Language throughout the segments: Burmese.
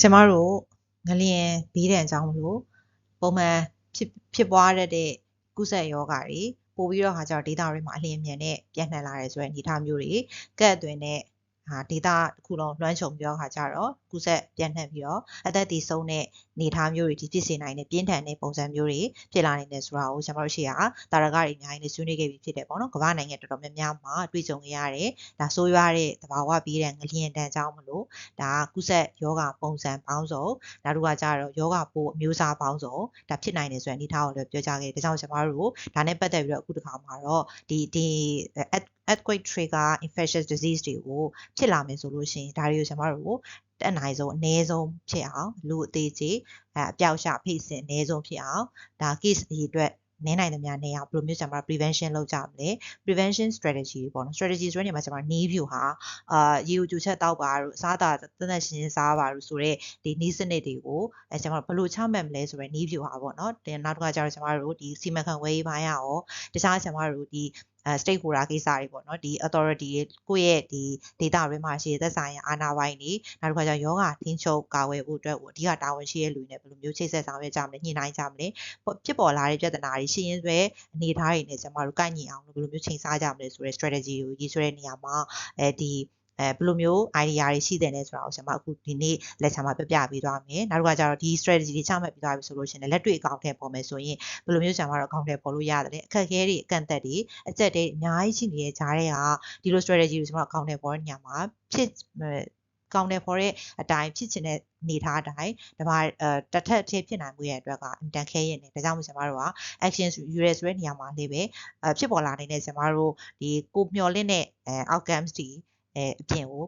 ကျမတို့ငလျင်ဘေးဒဏ်အကြောင်းမလို့ပုံမှန်ဖြစ်ဖြစ်ပွားတတ်တဲ့ကုသယောဂါတွေပို့ပြီးတော့ဟာကျတော့ဒေတာတွေမှာအလျင်မြန်နဲ့ပြန့်နှံ့လာတယ်ဆိုတဲ့အနေအထားမျိုးတွေကဲ့အသွင်နဲ့ ဟာဒေတာတစ်ခုလုံးလွှမ်းခြုံပြီးတော့ခါကြတော့ကုဆက်ပြန့်နှံ့ပြီးတော့အသက်တည်ဆုံးတဲ့နေထားမျိုးတွေဒီဖြစ်စေနိုင်တဲ့ပြင်းထန်တဲ့ပုံစံမျိုးတွေဖြစ်လာနိုင်တယ်ဆိုတာကိုကျွန်တော်တို့ရှေ့ကတာရကတွေအများကြီးနဲ့ဆွေးနွေးခဲ့ပြီးဖြစ်တယ်ပေါ့နော်ကမ္ဘာနိုင်ငံတော်တော်များများမှာတွေ့ကြုံခဲ့ရတယ်ဒါဆိုးရွားတဲ့သဘာဝပြီးတဲ့ငလျင်တန်းကြောင်းမလို့ဒါကုဆက်ယောဂပုံစံပေါင်းစုံနောက်တစ်ခါကျတော့ယောဂပိုးအမျိုးအစားပေါင်းစုံဒါဖြစ်နိုင်တယ်ဆိုတဲ့အနေထားကိုလည်းပြောကြားခဲ့တယ်ဒါကြောင့်ကျွန်တော်တို့ဒါနဲ့ပတ်သက်ပြီးတော့အခုတစ်ခါမှာတော့ဒီဒီ earthquake trigger infectious disease တွေကိုဖြစ်လာမယ်ဆိုလို့ရှိရင်ဒါတွေကိုကျွန်တော်တို့တက်နိုင်ဆုံးအနည်းဆုံးဖြစ်အောင်လူအသေးကြီးအအပြောက်ရှဖိစင်အနည်းဆုံးဖြစ်အောင်ဒါ case အရေးအတွက်နည်းနိုင်သမျှနေအောင်ဘယ်လိုမျိုးကျွန်တော် prevention လုပ်ကြမလဲ prevention strategy ပေါ့နော် strategy ဆိုတဲ့နေရာမှာကျွန်တော် knee view ဟာအာရေကိုကျူချက်တောက်ပါတို့အစားအသောက်တသက်ရှင်စားပါတို့ဆိုတော့ဒီ knee စနစ်တွေကိုအဲကျွန်တော်ဘယ်လိုချမှတ်မလဲဆိုတော့ knee view ဟာပေါ့နော်တင်နောက်တစ်ခါကျတော့ကျွန်တော်တို့ဒီစီမံခန့်ခွဲရေးပိုင်းရအောင်တခြားကျွန်တော်တို့ဒီအဲ stakeholder ကိစ္စတွေပေါ့နော်ဒီ authority ကိုယ့်ရဲ့ဒီ data တွေမှာရှိတဲ့သက်ဆိုင်ရာအာဏာပိုင်တွေနောက်တစ်ခါကျယောဂထိန်းချုပ်ကာဝယ်ဖို့အတွက်အဓိကတာဝန်ရှိတဲ့လူတွေနဲ့ဘယ်လိုမျိုးချိတ်ဆက်ဆောင်ရွက်ကြမလဲညှိနှိုင်းကြမလဲဖြစ်ပေါ်လာတဲ့ပြဿနာတွေရှိရင်ဆိုအနေထားတွေနဲ့ကျွန်တော်တို့ကိုက်ညီအောင်ဘယ်လိုမျိုးချိန်ဆကြမလဲဆိုတဲ့ strategy ကိုရေးဆွဲတဲ့နေရာမှာအဲဒီ အဲဘယ်လိုမျိုး idea တွေရှိတယ်လဲဆိုတာကိုကျွန်မအခုဒီနေ့ lecture မှာပြပြပေးသွားမယ်နောက်တစ်ခါကျတော့ဒီ strategy တွေချမှတ်ပြီးသွားပြီဆိုလို့ရှိရင်လက်တွေ့အကောင့်ထဲပေါ်မယ်ဆိုရင်ဘယ်လိုမျိုးကျွန်မတို့အကောင့်ထဲပေါ်လို့ရတယ်အခက်အခဲတွေအကန့်အသတ်တွေအကျက်တွေအများကြီးရှိနေတဲ့ဂျားတွေကဒီလို strategy ကိုကျွန်မတို့အကောင့်ထဲပေါ်တဲ့နေရာမှာဖြစ်ကောင်းတယ်ဖော်တဲ့အတိုင်းဖြစ်ချင်တဲ့အနေထားအတိုင်းဒါမှအဲတထက်ထိဖြစ်နိုင်မှုရဲ့အတွက်ကတန်ခဲရင်တယ်ဒါကြောင့်မို့ကျွန်တော်တို့က action ယူရဲဆိုတဲ့နေရာမှာလေးပဲအဖြစ်ပေါ်လာနေတဲ့ကျွန်တော်တို့ဒီကိုမျော်လင့်တဲ့အဲ outcomes တွေ အဲအပြင်ကို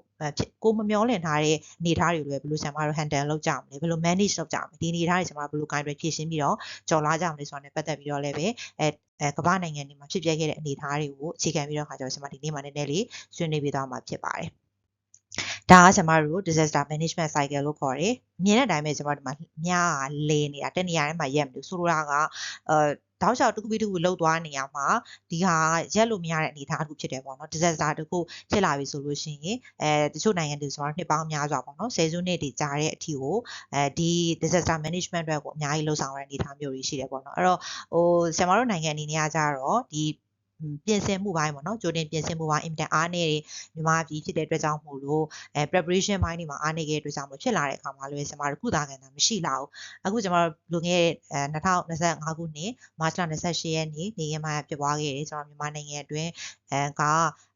ကိုမမျောလင့်ထားတဲ့အနေထားတွေလည်းဘယ်လိုဆံမတို့ handle လုပ်ကြမလဲဘယ်လို manage လုပ်ကြမလဲဒီအနေထားတွေဆံမဘယ်လို guide ဖြည့်ရှင်းပြီးတော့ကြော်လာကြမလဲဆိုတာနဲ့ပတ်သက်ပြီးတော့လည်းပဲအဲအဲကမ္ဘာနိုင်ငံတွေမှာဖြစ်ပျက်ခဲ့တဲ့အနေအထားတွေကိုအခြေခံပြီးတော့ခါကျတော့ကျွန်မဒီနေ့မှာနည်းနည်းလေးဆွေးနွေးပေးသွားမှာဖြစ်ပါတယ် ဒါကကျွန်မတို့ disaster management cycle လို့ခေါ်တယ်။မြင်တဲ့အတိုင်းပဲကျွန်မတို့ဒီမှာမြားလေနေတာတနေရာထဲမှာရက်မလို့ဆိုလိုတာကအဲတောက်လျှောက်တစ်ခုပြီးတစ်ခုလှုပ်သွားနေရမှာဒီဟာရက်လို့မရတဲ့အနေအထားတစ်ခုဖြစ်တယ်ပေါ့နော် disaster တစ်ခုဖြစ်လာပြီဆိုလို့ရှိရင်အဲတချို့နိုင်ငံတွေဆိုတော့နှစ်ပေါင်းများစွာပေါ့နော်ဆယ်စုနှစ်တွေကြာတဲ့အထိကိုအဲဒီ disaster management အတွက်ကိုအများကြီးလှုပ်ဆောင်ရတဲ့အနေအထားမျိုးတွေရှိတယ်ပေါ့နော်အဲ့တော့ဟိုဆရာမတို့နိုင်ငံအနေနဲ့ကကြတော့ဒီ ပြင်ဆင်မှုပိုင်းပေါ့နော်ကြိုတင်ပြင်ဆင်မှုပိုင်းအင်မတန်အားနည်းတယ်မြန်မာပြည်ဖြစ်တဲ့အတွက်ကြောင့်မို့လို့အဲ preparation ပိုင်းတွေမှာအားနည်းခဲ့တဲ့အတွက်ကြောင့်မို့ဖြစ်လာတဲ့အခါမှာလည်းကျွန်တော်တို့ကုသခံတာမရှိလာဘူးအခုကျွန်တော်တို့လွန်ခဲ့တဲ့အဲ2025ခုနှစ်မတ်လ28ရက်နေ့နေရမှာပြပွားခဲ့တယ်ကျွန်တော်မြန်မာနိုင်ငံအတွင်းအဲက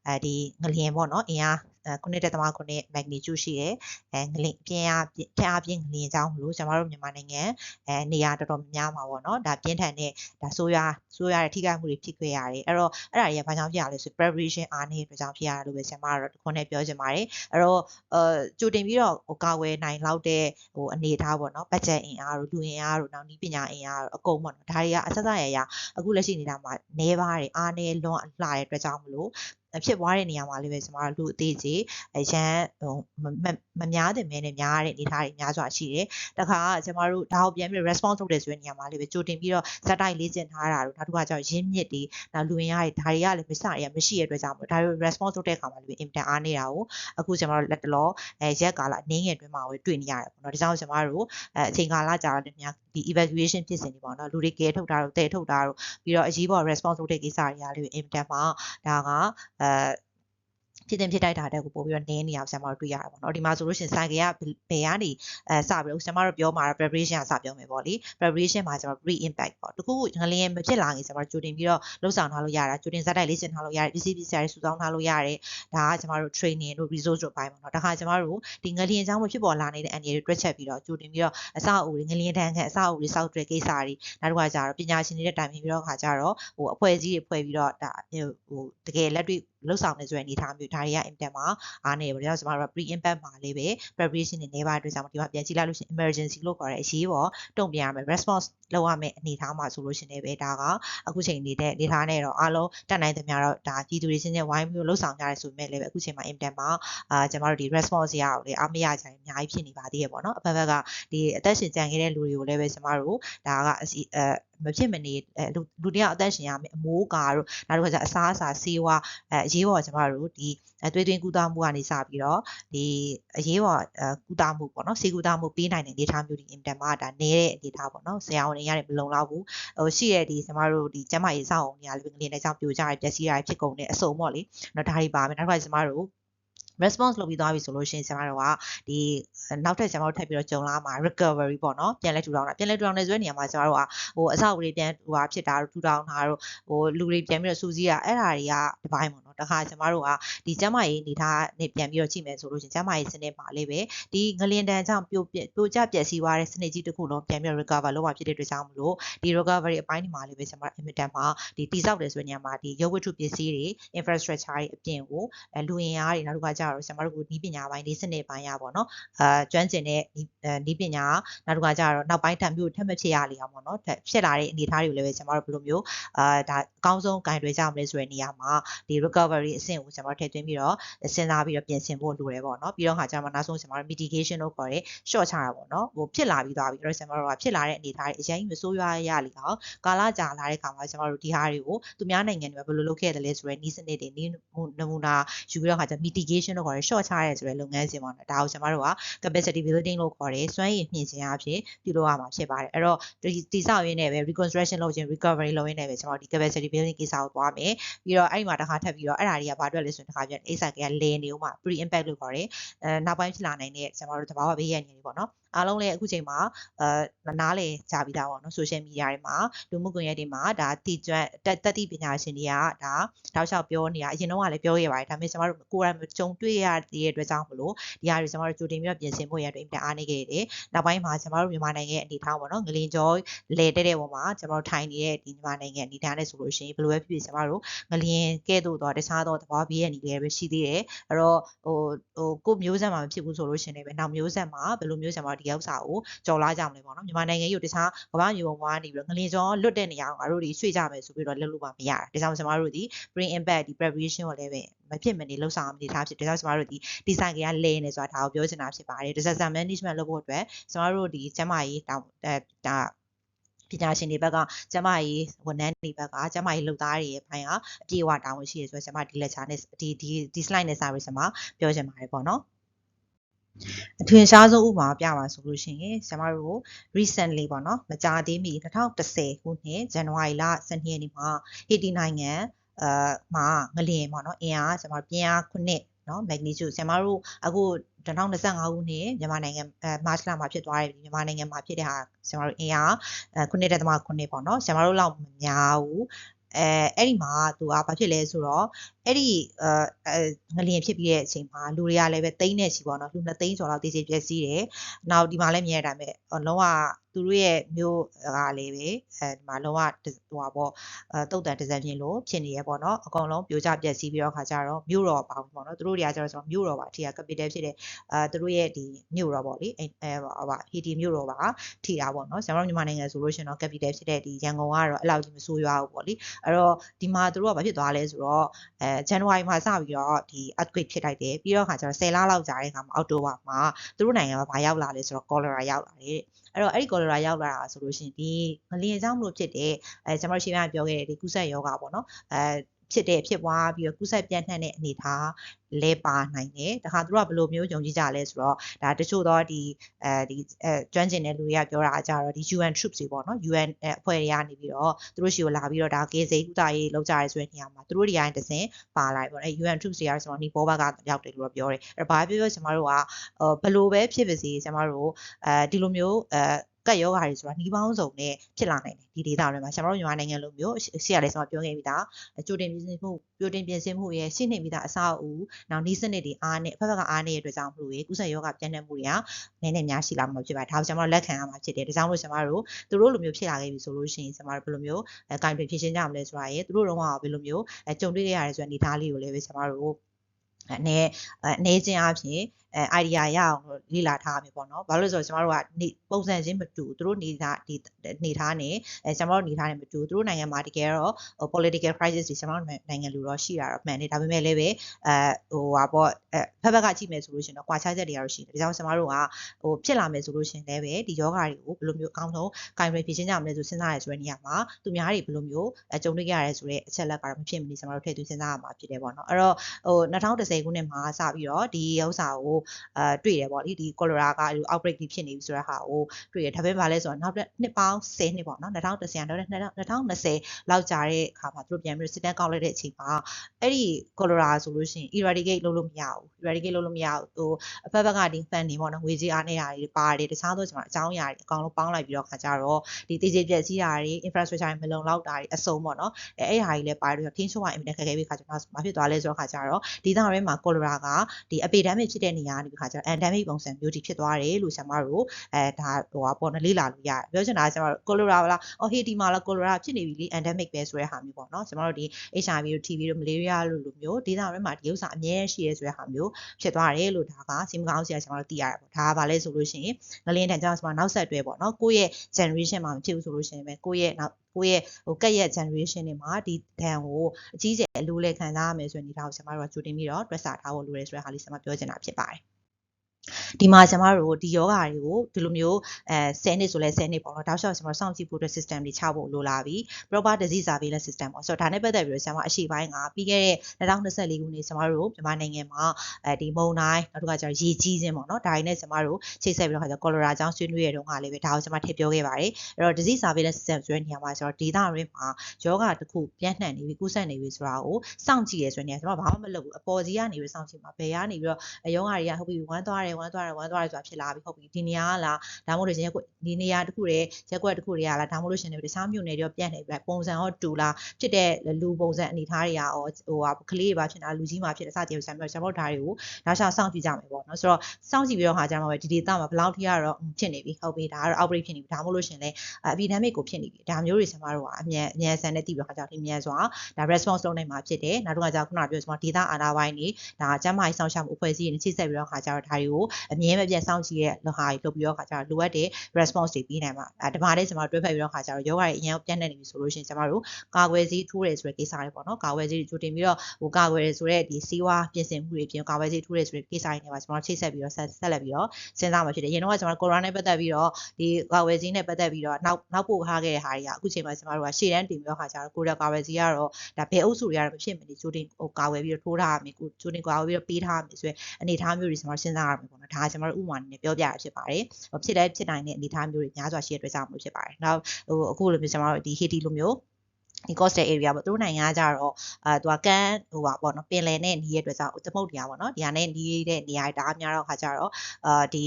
အဲဒီငလျင်ပေါ့နော်အင်အား 9.9 magnitude ရှိတယ်အဲငလင်ပြင်းအားထက်အားပြင်းငလင်ကြောင်းမလို့ကျွန်တော်တို့မြန်မာနိုင်ငံအဲနေရာတော်တော်များမှာပေါ့နော်ဒါပြင်းထန်တဲ့ဒါဆိုးရွားဆိုးရွားတဲ့ထိခိုက်မှုတွေဖြစ်ခဲ့ရတယ်အဲ့တော့အဲ့ဒါတွေကဘာကြောင့်ဖြစ်ရလဲဆို preparation အားနည်းအတွက်ကြောင့်ဖြစ်ရတယ်လို့ပဲကျွန်မကတော့ဒီခုနဲ့ပြောချင်ပါတယ်အဲ့တော့အဲကြိုတင်ပြီးတော့ဟိုကာဝယ်နိုင်လောက်တဲ့ဟိုအနေအထားပေါ့နော် budget အင်အားတို့လူအင်အားတို့နောက်နည်းပညာအင်အားတို့အကုန်ပေါ့နော်ဒါတွေကအဆက်ဆက်ရရအခုလက်ရှိနေတာမှာနေပါတယ်အားနည်းလွန်လှတဲ့အတွက်ကြောင့်မလို့ ဖြစ်ပွားတဲ့နေရာမှာလေးပဲကျမတို့လူအသေးကြီးအရန်ဟိုမများတဲ့မဲနဲ့များတဲ့အနေအထားတွေများစွာရှိတယ်။တခါကျမတို့ဒါကိုပြန်ပြီး response လုပ်တယ်ဆိုတဲ့နေရာမှာလေးပဲကြိုတင်ပြီးတော့ဇက်တိုက်လေ့ကျင့်ထားတာတို့နောက်တစ်ခါကျတော့ရင်းမြစ်တွေနောက်လူရင်းရတွေဒါတွေကလည်းမစရမရှိတဲ့အတွက်ကြောင့်ဒါတွေ response လုပ်တဲ့အခါမှာလေးပဲ impact အားနေတာကိုအခုကျမတို့လက်တလောအဲရက်ကာလအနည်းငယ်အတွင်းမှာပဲတွေ့နေရတယ်ပေါ့နော်။ဒါကြောင့်ကျမတို့အဲအချိန်ကာလကြာတော့များဒီ evacuation ဖြစ်စဉ်တွေပေါ့နော်လူတွေကဲထုတ်တာတို့တဲထုတ်တာတို့ပြီးတော့အရေးပေါ် response လုပ်တဲ့ကိစ္စတွေကလေး impact မှာဒါကအဲဖြစ်တင်ဖြစ်တိုက်တာတဲ့ကိုပို့ပြီးတော့နင်းနေအောင်ဆရာမတို့တွေ့ရတာပေါ့နော်ဒီမှာဆိုလို့ရှိရင်ဆိုင်ကဘယ်ကနေအဲစပြီးတော့ဆရာမတို့ပြောမှာတော့ preparation ကစပြောမယ်ပေါ့လေ preparation မှာကျွန်တော် pre impact ပေါ့တခုခုငလျင်မဖြစ်လာခင်ဆရာမတို့ကြိုတင်ပြီးတော့လှုပ်ဆောင်ထားလို့ရတာကြိုတင်ဇက်တိုက်လေ့ကျင့်ထားလို့ရတယ်ပစ္စည်းပစ္စည်းတွေစုဆောင်းထားလို့ရတယ်ဒါကကျွန်တော်တို့ training တို့ resource တို့ပိုင်းပေါ့နော်ဒါခါကျွန်တော်တို့ဒီငလျင်အကြောင်းမဖြစ်ပေါ်လာနေတဲ့အန်ဒီတွေတွက်ချက်ပြီးတော့ကြိုတင်ပြီးတော့အစအဦးတွေငလျင်တန်းခန့်အစအဦးတွေစောက်တဲ့ကိစ္စတွေနောက်တစ်ခါကျတော့ပညာရှင်တွေတဲ့တိုင်ပင်ပြီးတော့ခါကျတော့ဟိုအဖွဲ့အစည်းတွေဖွဲ့ပြီးတော့ဒါဟိုတကယ်လက်တွေ့ လှုပ်ဆောင်နေဆိုတဲ့အနေအထားမျိုးဒါတွေက impact မှာအားနေတယ်ဒါကြောင့်ကျွန်တော်တို့ pre impact မှာလေးပဲ preparation တွေနေပါအတွက်ကြောင့်ဒီမှာပြန်ကြည့်လိုက်လို့ရှိရင် emergency လို့ခေါ်တဲ့အရေးပေါ်တုံ့ပြန်ရမယ် response လုပ်ရမယ်အနေအထားမှာဆိုလို့ရှိရင်လည်းဒါကအခုချိန်နေတဲ့အနေအထားနဲ့တော့အားလုံးတက်နိုင်တဲ့များတော့ဒါပြည်သူတွေချင်းချင်းဝိုင်းပြီးလှုပ်ဆောင်ကြရဲဆိုပေမဲ့လည်းအခုချိန်မှာ impact မှာအာကျွန်တော်တို့ဒီ response ရအောင်လေအားမရကြရင်အများကြီးဖြစ်နေပါသေးရဲ့ပေါ့နော်အဖက်ဖက်ကဒီအသက်ရှင်ကြံခဲ့တဲ့လူတွေကိုလည်းပဲကျွန်တော်တို့ဒါကအဲမဖြစ်မနေအဲလူလူတယောက်အသက်ရှင်ရမယ်အမိုးကာတို့နောက်တစ်ခါကျအစားအစာဆေးဝါးအဲအရေးပေါ်ကျမတို့ဒီအသွေးသွင်းကုသမှုကနေစပြီးတော့ဒီအရေးပေါ်အဲကုသမှုပေါ့နော်ဆေးကုသမှုပေးနိုင်တဲ့အနေအထားမျိုးဒီအင်တန်မှာဒါနေတဲ့အနေအထားပေါ့နော်ဆရာဝန်တွေရတယ်မလုံလောက်ဘူးဟိုရှိတဲ့ဒီကျမတို့ဒီကျမရေးစောင့်အောင်နေရာလေးငလျင်တဲ့ကြောင့်ပြိုကျရပျက်စီးရဖြစ်ကုန်တဲ့အစုံပေါ့လေနော်ဒါတွေပါမယ်နောက်တစ်ခါကျမတို့ response လုပ်ပြီးသွားပြီဆိုလို့ရှိရင်ကျမတို့ကဒီနောက်ထပ်ကျမတို့ထပ်ပြီးတော့ကြုံလာမှာ recovery ပေါ့နော်ပြန်လဲထူထောင်တာပြန်လဲထူထောင်နေဆိုတဲ့နေရာမှာကျမတို့ကဟိုအဆောက်အဦတွေပြန်ဟိုဟာဖြစ်တာတို့ထူထောင်တာတို့ဟိုလူတွေပြန်ပြီးတော့စူးစီးတာအဲ့ဒါတွေကဒီပိုင်းပေါ့နော်တခါကျမတို့ကဒီကျမရေးနေထားနေပြန်ပြီးတော့ကြည့်မယ်ဆိုလို့ရှိရင်ကျမရေးစနစ်မှာလေးပဲဒီငလျင်တန်ကြောင့်ပြိုပြပြိုကျပျက်စီးသွားတဲ့စနစ်ကြီးတစ်ခုလုံးပြန်ပြီးတော့ recover လုပ်မှာဖြစ်တဲ့အတွက်ကြောင့်မလို့ဒီ recovery အပိုင်းဒီမှာလေးပဲကျမတို့ immediate မှာဒီတိစောက်တယ်ဆိုတဲ့နေရာမှာဒီရုပ်ဝတ္ထုပစ္စည်းတွေ infrastructure တွေအပြင်ကိုအဲလူရင်အားတွေနောက်တစ်ခါကျတော့ကျမတို့ကဤပညာပိုင်းလေးစနစ်ပိုင်းရပါတော့အာကျွမ်းကျင်တဲ့ဤပညာနောက်တစ်ခါကျတော့နောက်ပိုင်းထပ်မျိုးထပ်မဖြစ်ရလေအောင်ပေါ့နော်ဖြစ်လာတဲ့အနေအထားတွေကိုလည်းပဲကျမတို့ဘယ်လိုမျိုးအာဒါအကောင်းဆုံးဂိုင်တွေကြမလဲဆိုတဲ့နေရာမှာဒီ recovery အဆင့်ကိုကျမတို့ထည့်သွင်းပြီးတော့စဉ်းစားပြီးတော့ပြင်ဆင်ဖို့လိုတယ်ပေါ့နော်ပြီးတော့ခါကျမှနောက်ဆုံးကျမတို့ mitigation လို့ခေါ်တဲ့ short ချတာပေါ့နော်ဟိုဖြစ်လာပြီးသွားပြီအဲ့တော့ကျမတို့ကဖြစ်လာတဲ့အနေအထားတွေအရင်မဆိုးရွားရလေအောင်ကာလကြာလာတဲ့ခါမှာကျမတို့ဒီဟာတွေကိုသူများနိုင်ငံတွေဘယ်လိုလုပ်ခဲ့တယ်လဲဆိုတဲ့ဤစနစ်တွေနမူနာယူပြီးတော့ခါကျ mitigation လို့ခေါ်တဲ့ short ချရဲဆိုတဲ့လုပ်ငန်းစဉ်ပေါ့နော်ဒါကိုကျမတို့က capacity building လို့ခေါ်တယ်စွမ်းရည်မြင့်ခြင်းအဖြစ်ပြုလုပ်ရမှာဖြစ်ပါတယ်အဲ့တော့ဒီတိဆောက်ရင်းနဲ့ပဲ reconstruction လုပ်ခြင်း recovery လုပ်ရင်းနဲ့ပဲကျမတို့ဒီ capacity building ကိစ္စကိုသွားမယ်ပြီးတော့အဲ့ဒီမှာတစ်ခါထပ်ပြီးတော့အဲ့ဒါတွေကဘာအတွက်လဲဆိုရင်တစ်ခါပြန် ASAC ကလဲနေဦးမှာ pre impact လို့ခေါ်တယ်အဲနောက်ပိုင်းဖြစ်လာနိုင်တဲ့ကျမတို့တဘာဝဘေးရန်တွေပေါ့နော် အားလုံးလည်းအခုချိန်မှာအဲနားလေကြပြီးသားပေါ့နော် social media တွေမှာလူမှုကွန်ရက်တွေမှာဒါတည်ကျွမ်းတက်တိပညာရှင်တွေကဒါတောက်လျှောက်ပြောနေတာအရင်တော့ကလည်းပြောခဲ့ပါတယ်ဒါပေမဲ့ကျမတို့ကိုယ်တိုင်ကြုံတွေ့ရတဲ့အတွက်ကြောင့်မလို့ဒီဟာတွေကျမတို့ကြိုတင်ပြီးတော့ပြင်ဆင်ဖို့ရတဲ့အတွက်အားနေခဲ့တယ်နောက်ပိုင်းမှာကျမတို့မြန်မာနိုင်ငံရဲ့အနေအထားပေါ့နော်ငလင်ကြောလဲတဲ့တဲ့ပုံမှာကျမတို့ထိုင်နေတဲ့ဒီမြန်မာနိုင်ငံအနေအထားနဲ့ဆိုလို့ရှိရင်ဘယ်လိုပဲဖြစ်ဖြစ်ကျမတို့ငလင်ကဲ့သို့တော့တခြားသောသဘောဘေးရဲ့အနေတွေပဲရှိသေးတယ်အဲ့တော့ဟိုဟိုကိုမျိုးဆက်မှာမဖြစ်ဘူးဆိုလို့ရှိရင်လည်းနောက်မျိုးဆက်မှာဘယ်လိုမျိုးဆက်မှာဒီဥစ္စာကိုကြော်လာကြမလဲပေါ့နော်မြန်မာနိုင်ငံကြီးကိုတခြားကမ္ဘာမျိုးပေါ်မှာနေပြီးတော့ငလင်ကျော်လွတ်တဲ့နေရာကိုငါတို့တွေရွှေ့ကြမယ်ဆိုပြီးတော့လုပ်လို့ပါမရတာဒါကြောင့်ကျွန်တော်တို့ဒီ bring impact ဒီ preparation ကိုလည်းပဲမဖြစ်မနေလှုပ်ဆောင်အနေထားဖြစ်ဒါကြောင့်ကျွန်တော်တို့ဒီ design ကလဲနေဆိုတာဒါကိုပြောချင်တာဖြစ်ပါတယ် disaster management လုပ်ဖို့အတွက်ကျွန်တော်တို့ဒီကျမကြီးတောင်းအဲဒါပညာရှင်တွေဘက်ကကျမကြီးဝန်ထမ်းတွေဘက်ကကျမကြီးလုပ်သားတွေရဲ့ဘိုင်းကအပြေအဝတာဝန်ရှိရဆိုတော့ကျမဒီ lecture နဲ့ဒီဒီဒီ slide နဲ့စာရေးစမှာပြောချင်ပါတယ်ပေါ့နော် အထင်ရှားဆုံးဥပမာပြပါဆိုလို့ရှိရင်ကျမတို့ recently ပေါ့နော်မကြာသေးမီ2010ခုနှစ်ဇန်နဝါရီလ12ရက်နေ့မှာဟေတီနိုင်ငံအာမှာငလျင်ပေါ့နော်အင်အားကျမတို့ပြင်းအား9နော် magnitude ကျမတို့အခု2025ခုနှစ်မြန်မာနိုင်ငံအဲမတ်လမှာဖြစ်သွားတယ်မြန်မာနိုင်ငံမှာဖြစ်တဲ့ဟာကျမတို့အင်အား9.9ပေါ့နော်ကျမတို့လောက်မများဘူး အဲအဲ့ဒီမှာသူကဘာဖြစ်လဲဆိုတော့အဲ့ဒီအဲငလျင်ဖြစ်ပြီးတဲ့အချိန်မှာလူတွေကလည်းပဲတိမ့်နေချီပေါ့နော်လူနှစ်သိန်းကျော်လောက်တည်စီပြည့်စည်တယ်။နောက်ဒီမှာလည်းမြင်ရတဲ့အတိုင်းပဲလုံးဝ သူတို့ရဲ့မျိုးကလေးပဲအဲဒီမှာလုံးဝဟိုပါပေါ့အဲတုတ်တန်ဒီဇိုင်းပြင်လို့ဖြစ်နေရပေါ့နော်အကုန်လုံးပြိုကျပျက်စီးပြီးတော့ခါကြတော့မြို့တော်ပါပေါ့နော်သူတို့တွေကကျတော့ကျွန်တော်မြို့တော်ပါထီက capital ဖြစ်တဲ့အဲသူတို့ရဲ့ဒီမြို့တော်ပေါ့လေအဲဟိုပါဟီတီမြို့တော်ပါထီတာပေါ့နော်ကျွန်တော်မြန်မာနိုင်ငံဆိုလို့ရှိရင်တော့ capital ဖြစ်တဲ့ဒီရန်ကုန်ကတော့အဲ့လောက်ကြီးမဆိုးရွားဘူးပေါ့လေအဲ့တော့ဒီမှာသူတို့ကဘာဖြစ်သွားလဲဆိုတော့အဲဇန်နဝါရီမှာစပြီးတော့ဒီ earthquake ဖြစ်လိုက်တယ်ပြီးတော့ခါကျတော့10လလောက်ကြာတဲ့အခါမှာအောက်တိုဘာမှာသူတို့နိုင်ငံမှာဘာရောက်လာလဲဆိုတော့ cholera ရောက်လာတယ် အဲ့တော့အဲ့ဒီ cholera ရောက်လာတာဆိုလို့ရှိရင်ဒီငလျင်ကြောင့်မလို့ဖြစ်တဲ့အဲကျွန်တော်ရှင်းပြပြောခဲ့တဲ့ဒီကုသယောဂပေါ့နော်အဲ ဖြစ်တဲ့ဖြစ်ပွားပြီးတော့ကုသပြန့်နှံ့တဲ့အနေအထားလဲပါနိုင်တယ်ဒါခါသူတို့ကဘယ်လိုမျိုးယုံကြည်ကြလဲဆိုတော့ဒါတချို့သောဒီအဲဒီအဲကျွမ်းကျင်တဲ့လူတွေကပြောတာကြတော့ဒီ UN troops တွေပေါ့နော် UN အဖွဲ့တွေကနေပြီးတော့သူတို့ရှိကိုလာပြီးတော့ဒါကေစိကုတာရေးလောက်ကြရဲဆိုတဲ့နေရာမှာသူတို့တွေရိုင်းတစင်ပါလာပြီပေါ့အဲ UN troops တွေကဆိုတော့နီပေါ်ဘက်ကရောက်တယ်လို့ပြောတယ်အဲ့ဘာပြောပြောကျွန်တော်တို့ကဘယ်လိုပဲဖြစ်ပါစေကျွန်တော်တို့အဲဒီလိုမျိုးအဲ ကတ်ယောဂါတွေဆိုတာနှီးပေါင်းစုံနဲ့ဖြစ်လာနိုင်တယ်ဒီဒေသတွေမှာကျွန်တော်တို့မြန်မာနိုင်ငံလိုမျိုးရှေ့ရလဲကျွန်တော်ပြောခဲ့ပြီးသားကြိုတင်ပြင်ဆင်မှုကြိုတင်ပြင်ဆင်မှုရဲ့ရှင်းနေပြီးသားအဆောက်အဦနောက်နှီးစနစ်တွေအားနဲ့ဖက်ဖက်ကအားနေတဲ့အတွက်ကြောင့်မလို့ရေကုသယောဂပြန့်နှံ့မှုတွေကနည်းနည်းများရှိလာမှာဖြစ်ပါတယ်ဒါကိုကျွန်တော်လက်ခံရမှာဖြစ်တယ်ဒါကြောင့်မို့ကျွန်တော်တို့သူတို့လိုမျိုးဖြစ်လာခဲ့ပြီဆိုလို့ရှိရင်ကျွန်တော်တို့ဘယ်လိုမျိုးအဲကင်တွင်ဖြစ်ရှင်းကြမလဲဆိုတာရေသူတို့တော့ဘယ်လိုမျိုးအဲကြုံတွေ့ရရဲဆိုတဲ့အနေအထားလေးကိုလည်းပဲကျွန်တော်တို့အနေအနေချင်းအဖြစ် အဲအဲ idea ရအောင်လို့လေ့လာထားမယ်ပေါ့နော်ဘာလို့လဲဆိုတော့ကျမတို့ကနေပုံစံချင်းမတူသူတို့နေတာဒီနေထားနေအဲကျမတို့နေထားနေမတူသူတို့နိုင်ငံမှာတကယ်တော့ဟို political crisis တွေကျမတို့နိုင်ငံလူတော့ရှိတာတော့မှန်တယ်ဒါပေမဲ့လည်းပဲအဲဟိုဟာပေါ့အဲဖက်ဖက်ကကြည့်မယ်ဆိုလို့ရှိရင်တော့ကွာခြားချက်တွေကတော့ရှိတယ်ဒါကြောင့်ကျမတို့ကဟိုဖြစ်လာမယ်ဆိုလို့ရှိရင်လည်းပဲဒီယောဂတွေကိုဘယ်လိုမျိုးအကောင်းဆုံးကင်ရဖြည့်ချင်းကြမလဲဆိုစဉ်းစားရဲဆိုတဲ့နေရာမှာသူများတွေဘယ်လိုမျိုးအကြုံတွေ့ကြရဲဆိုတဲ့အချက်လက်ကတော့မဖြစ်မနေကျွန်တော်တို့ထည့်သွင်းစဉ်းစားရမှာဖြစ်တယ်ပေါ့နော်အဲ့တော့ဟို2010ခုနှစ်မှာစပြီးတော့ဒီဥစ္စာကိုအဲတွေ့တယ်ပေါ့လေဒီ cholera က outbreak ကြီးဖြစ်နေပြီဆိုတဲ့ဟာကိုတွေ့တယ်ဒါပေမဲ့ဘာလဲဆိုတော့နောက်နှစ်ပေါင်း10နှစ်ပေါ့နော်2010နောက်2020လောက်ကြာတဲ့အခါမှာသူတို့ပြန်ပြီးစစ်တမ်းကောက်လိုက်တဲ့အချိန်မှာအဲ့ဒီ cholera ဆိုလို့ရှိရင် eradicate လုပ်လို့မရဘူး eradicate လုပ်လို့မရဘူးဟိုအဖက်ဘက်ကဒီ fund တွေပေါ့နော်ငွေကြေးအားနေတာတွေပါတယ်တခြားသောကျွန်တော်အကြောင်းအရာတွေအကောင်လုံးပေါင်းလိုက်ပြီးတော့ခါကြတော့ဒီတည်ကြည်ပြည့်စည်တာတွေ infrastructure တွေမလုံလောက်တာတွေအစုံပေါ့နော်အဲအဲ့ဟာကြီးလည်းပါတယ်ပြီးတော့ထင်းချုံကအင်မတန်ခက်ခဲပြီးခါကြတော့မဖြစ်သွားလဲဆိုတော့ခါကြတော့ဒီသားရဲမှာ cholera ကဒီ epidemic ဖြစ်တဲ့နေရာကနေပြီးခါကြတော့ endemic ပုံစံမျိုးတွေဖြစ်သွားတယ်လို့ဆရာမတို့အဲဒါဟိုပါပေါ့နော်လေ့လာလို့ရတယ်ပြောချင်တာကဆရာမတို့ cholera လားအော်ဟေဒီမှာလား cholera ဖြစ်နေပြီလေ endemic ပဲဆိုတဲ့ဟာမျိုးပေါ့နော်ဆရာမတို့ဒီ HIV တို့ TB တို့ malaria လို့လိုမျိုးဒေသရဲမှာဒီဥစ္စာအများကြီးရှိရဲဆိုတဲ့ဟာမျိုးဖြစ်သွားတယ်လို့ဒါကစီမကောင်းဆရာဆရာမတို့သိရတယ်ပေါ့ဒါကဘာလဲဆိုလို့ရှိရင်ငလင်းတန်ကြောင့်ဆရာမနောက်ဆက်တွဲပေါ့နော်ကိုယ့်ရဲ့ generation မှာမဖြစ်ဘူးဆိုလို့ရှိရင်ပဲကိုယ့်ရဲ့နောက် ကိုယ့်ရဲ့ဟိုကက်ရဲ့ generation တွေမှာဒီဒဏ်ကိုအကြီးကျယ်အလိုလဲခံစားရမယ်ဆိုရင်ဒီဒါကိုဆရာမတို့ကကြိုတင်ပြီးတော့ dress ထားဖို့လိုတယ်ဆိုတဲ့ဟာလေးဆရာမပြောချင်တာဖြစ်ပါတယ် ဒီမှာကျမတို့ဒီယောဂါတွေကိုဒီလိုမျိုးအဲ10နှစ်ဆိုလဲ10နှစ်ပေါ့နော်တောက်လျှောက်ကျမတို့စောင့်ကြည့်ဖို့အတွက် system တွေချဖို့လိုလာပြီ proper disease surveillance system ပေါ့ဆိုတော့ဒါနဲ့ပတ်သက်ပြီးတော့ကျမအရှိပိုင်းကပြီးခဲ့တဲ့2024ခုနှစ်ကျမတို့မြန်မာနိုင်ငံမှာအဲဒီမုံတိုင်းနောက်တစ်ခါကျတော့ရေကြီးခြင်းပေါ့နော်ဒါတွေနဲ့ကျမတို့ချိတ်ဆက်ပြီးတော့ခါကျ cholera ကြောင့်ဆွေးနွေးရတဲ့တုန်းကလည်းပဲဒါကိုကျမထည့်ပြောခဲ့ပါတယ်အဲ့တော့ disease surveillance system ဆိုတဲ့နေရာမှာကျတော့ data ရင်းမှာယောဂတစ်ခုပြန့်နှံ့နေပြီကူးစက်နေပြီဆိုတာကိုစောင့်ကြည့်ရဆိုတဲ့နေရာကျမဘာမှမလုပ်ဘူးအပေါ်ကြီးကနေပြီးစောင့်ကြည့်မှာဘယ်ကနေပြီးတော့ယောဂတွေကဟုတ်ပြီဝမ်းသွားတယ်ဝမ်းသွားတယ်ဝမ်းသွားတယ်ဆိုတာဖြစ်လာပြီဟုတ်ပြီဒီနေရာကလားဒါမှမဟုတ်လို့ရှင်ရက်ကွက်ဒီနေရာတစ်ခုတည်းရက်ကွက်တစ်ခုတည်းကလားဒါမှမဟုတ်လို့ရှင်တခြားမြို့နယ်တွေပြန့်နေပြီပုံစံဟောတူလားဖြစ်တဲ့လူပုံစံအနေထားတွေကရောဟိုဟာကလေးတွေပါဖြစ်တာလူကြီးမှဖြစ်တယ်စသည်ဖြင့်ဆံပြီးတော့ကျွန်တော်တို့ဒါတွေကိုဒါရှာစောင့်ကြည့်ကြမယ်ပေါ့နော်ဆိုတော့စောင့်ကြည့်ပြီးတော့ဟာကျတော့ဒီ data မှာဘယ်လောက်ထိကတော့ဖြစ်နေပြီဟုတ်ပြီဒါကတော့ outbreak ဖြစ်နေပြီဒါမှမဟုတ်လို့ရှင်လဲ epidemic ကိုဖြစ်နေပြီဒါမျိုးတွေကျွန်တော်တို့ကအမြန်အမြန်ဆန်နဲ့တည်ပြီးတော့ခါကြဒီမြန်စွာဒါ response လုပ်နိုင်မှာဖြစ်တယ်နောက်တစ်ခါကျခုနကပြောကျွန်တော် data အာဏာပိုင်းနေဒါကျန်းမာရေးစောင့်ရှောက်မှုအဖွဲ့အစည်းတွေချိတ်ဆက်ပြီးတော့ခါကြတော့ဒါတွေကိုအမြဲမပြတ်စောင့်ကြည့်ရဲ့လဟာကြီးလုပ်ပြီးတော့ခါကြတော့လိုအပ်တဲ့ response တွေပြီးနိုင်မှာအဲဒီမှာလည်းကျွန်တော်တွဲဖက်ပြီးတော့ခါကြတော့ယောဂရဲ့အရင်ပြတ်နေနေပြီဆိုလို့ရှိရင်ကျွန်တော်တို့ကာကွယ်ဆေးထိုးတယ်ဆိုတဲ့ကိစ္စတွေပေါ့နော်ကာကွယ်ဆေးတွေကြိုတင်ပြီးတော့ဟိုကာကွယ်ရဆိုတဲ့ဒီစီးဝါပြင်ဆင်မှုတွေပြင်ကာကွယ်ဆေးထိုးတယ်ဆိုတဲ့ကိစ္စတွေနဲ့ပါကျွန်တော်ချိတ်ဆက်ပြီးတော့ဆက်ဆက်လက်ပြီးတော့စဉ်းစားမှာဖြစ်တယ်ရင်တော့ကျွန်တော်ကိုရိုနာနဲ့ပတ်သက်ပြီးတော့ဒီကာကွယ်ဆေးနဲ့ပတ်သက်ပြီးတော့နောက်နောက်ပို့ထားခဲ့တဲ့ဟာတွေကအခုချိန်မှာကျွန်တော်တို့ကရှေ့တန်းတင်ပြီးတော့ခါကြတော့ကိုရိုကာကွယ်ဆေးကတော့ဒါဘယ်အုပ်စုတွေကတော့မဖြစ်မနေကြိုတင်ဟိုကာကွယ်ပြီးတော့ထိုးထားရမယ်ကိုကြိုတင်ကာကွယ်ပြီးတော့ပေးထားရမယ်ဆိုတဲ့အနေအထားမျိုးတွေကျွန်တော်စဉ်းစားရမယ်ပေါ့နော်ဒါကကျွန်တော်တို့ဥပမာနဲ့ပြောပြရဖြစ်ပါတယ်ဟိုဖြစ်တဲ့ဖြစ်နိုင်တဲ့အနေအထားမျိုးတွေများစွာရှိတဲ့အတွက်ကြောင့်မလို့ဖြစ်ပါတယ်နောက်ဟိုအခုလိုမျိုးကျွန်တော်တို့ဒီ Haiti လိုမျိုးဒီ coastal area ပေါ့သူတို့နိုင်ငံကကြတော့အာသူကကမ်းဟိုပါပေါ့နော်ပင်လယ်နဲ့နီးရဲ့အတွက်ကြောင့်သမုတ်တရားပေါ့နော်ဒီဟာနဲ့နီးတဲ့နေရာတားများတော့ခါကြတော့အာဒီ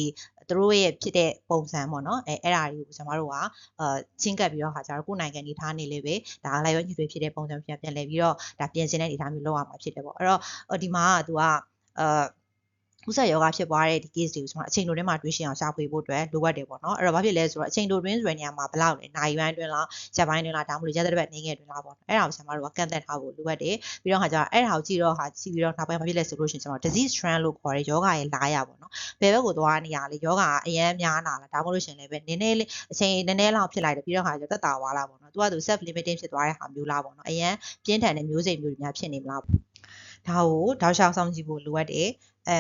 သူတို့ရဲ့ဖြစ်တဲ့ပုံစံပေါ့နော်အဲအဲ့ဒါတွေကိုကျွန်တော်တို့ကအာချင်းကပ်ပြီးတော့ခါကြတော့ကိုယ်နိုင်ငံနေထားနေလေပဲဒါလည်းရောညှိတွေဖြစ်တဲ့ပုံစံပြန်ပြန်လဲပြီးတော့ဒါပြင်ဆင်တဲ့အနေအထားမျိုးလောက်ရမှာဖြစ်တယ်ပေါ့အဲ့တော့ဒီမှာကသူကအာ ဥဆက်ယောဂဖြစ်ပွားတဲ့ဒီ case တွေကိုကျွန်တော်အချိန်တိုတွင်းမှာတွေးရှင်းအောင်ရှာဖွေဖို့အတွက်လိုအပ်တယ်ပေါ့နော်အဲ့တော့ဘာဖြစ်လဲဆိုတော့အချိန်တိုတွင်းဆိုတဲ့နေရာမှာဘယ်လောက်လဲနိုင်ပိုင်းတွင်းလားရက်ပိုင်းတွင်းလားဒါမှမဟုတ်ရက်တစ်ပတ်နေငယ်တွင်းလားပေါ့နော်အဲ့ဒါကိုကျွန်တော်တို့ကကန့်သက်ထားဖို့လိုအပ်တယ်ပြီးတော့ခါကျတော့အဲ့ဒါကိုကြည့်တော့ဟာကြည့်ပြီးတော့နောက်ပိုင်းဘာဖြစ်လဲဆိုလို့ရှိရင်ကျွန်တော် disease trend လို့ခေါ်တဲ့ယောဂရဲ့လာရပေါ့နော်ဘယ်ဘက်ကိုသွားနေရလဲယောဂကအရန်များလာလားဒါမှမဟုတ်လို့ရှိရင်လည်းပဲနည်းနည်းလေးအချိန်နည်းနည်းလောက်ဖြစ်လိုက်တယ်ပြီးတော့ခါကျတော့တက်တာသွားလားပေါ့နော်သူကသူ self limiting ဖြစ်သွားတဲ့ဟာမျိုးလားပေါ့နော်အရန်ပြင်းထန်တဲ့မျိုးစိတ်မျိုးတွေများဖြစ်နေမလားဒါကိုတောက်လျှောက်ဆောင်ကြည့်ဖို့လိုအပ်တယ် အဲ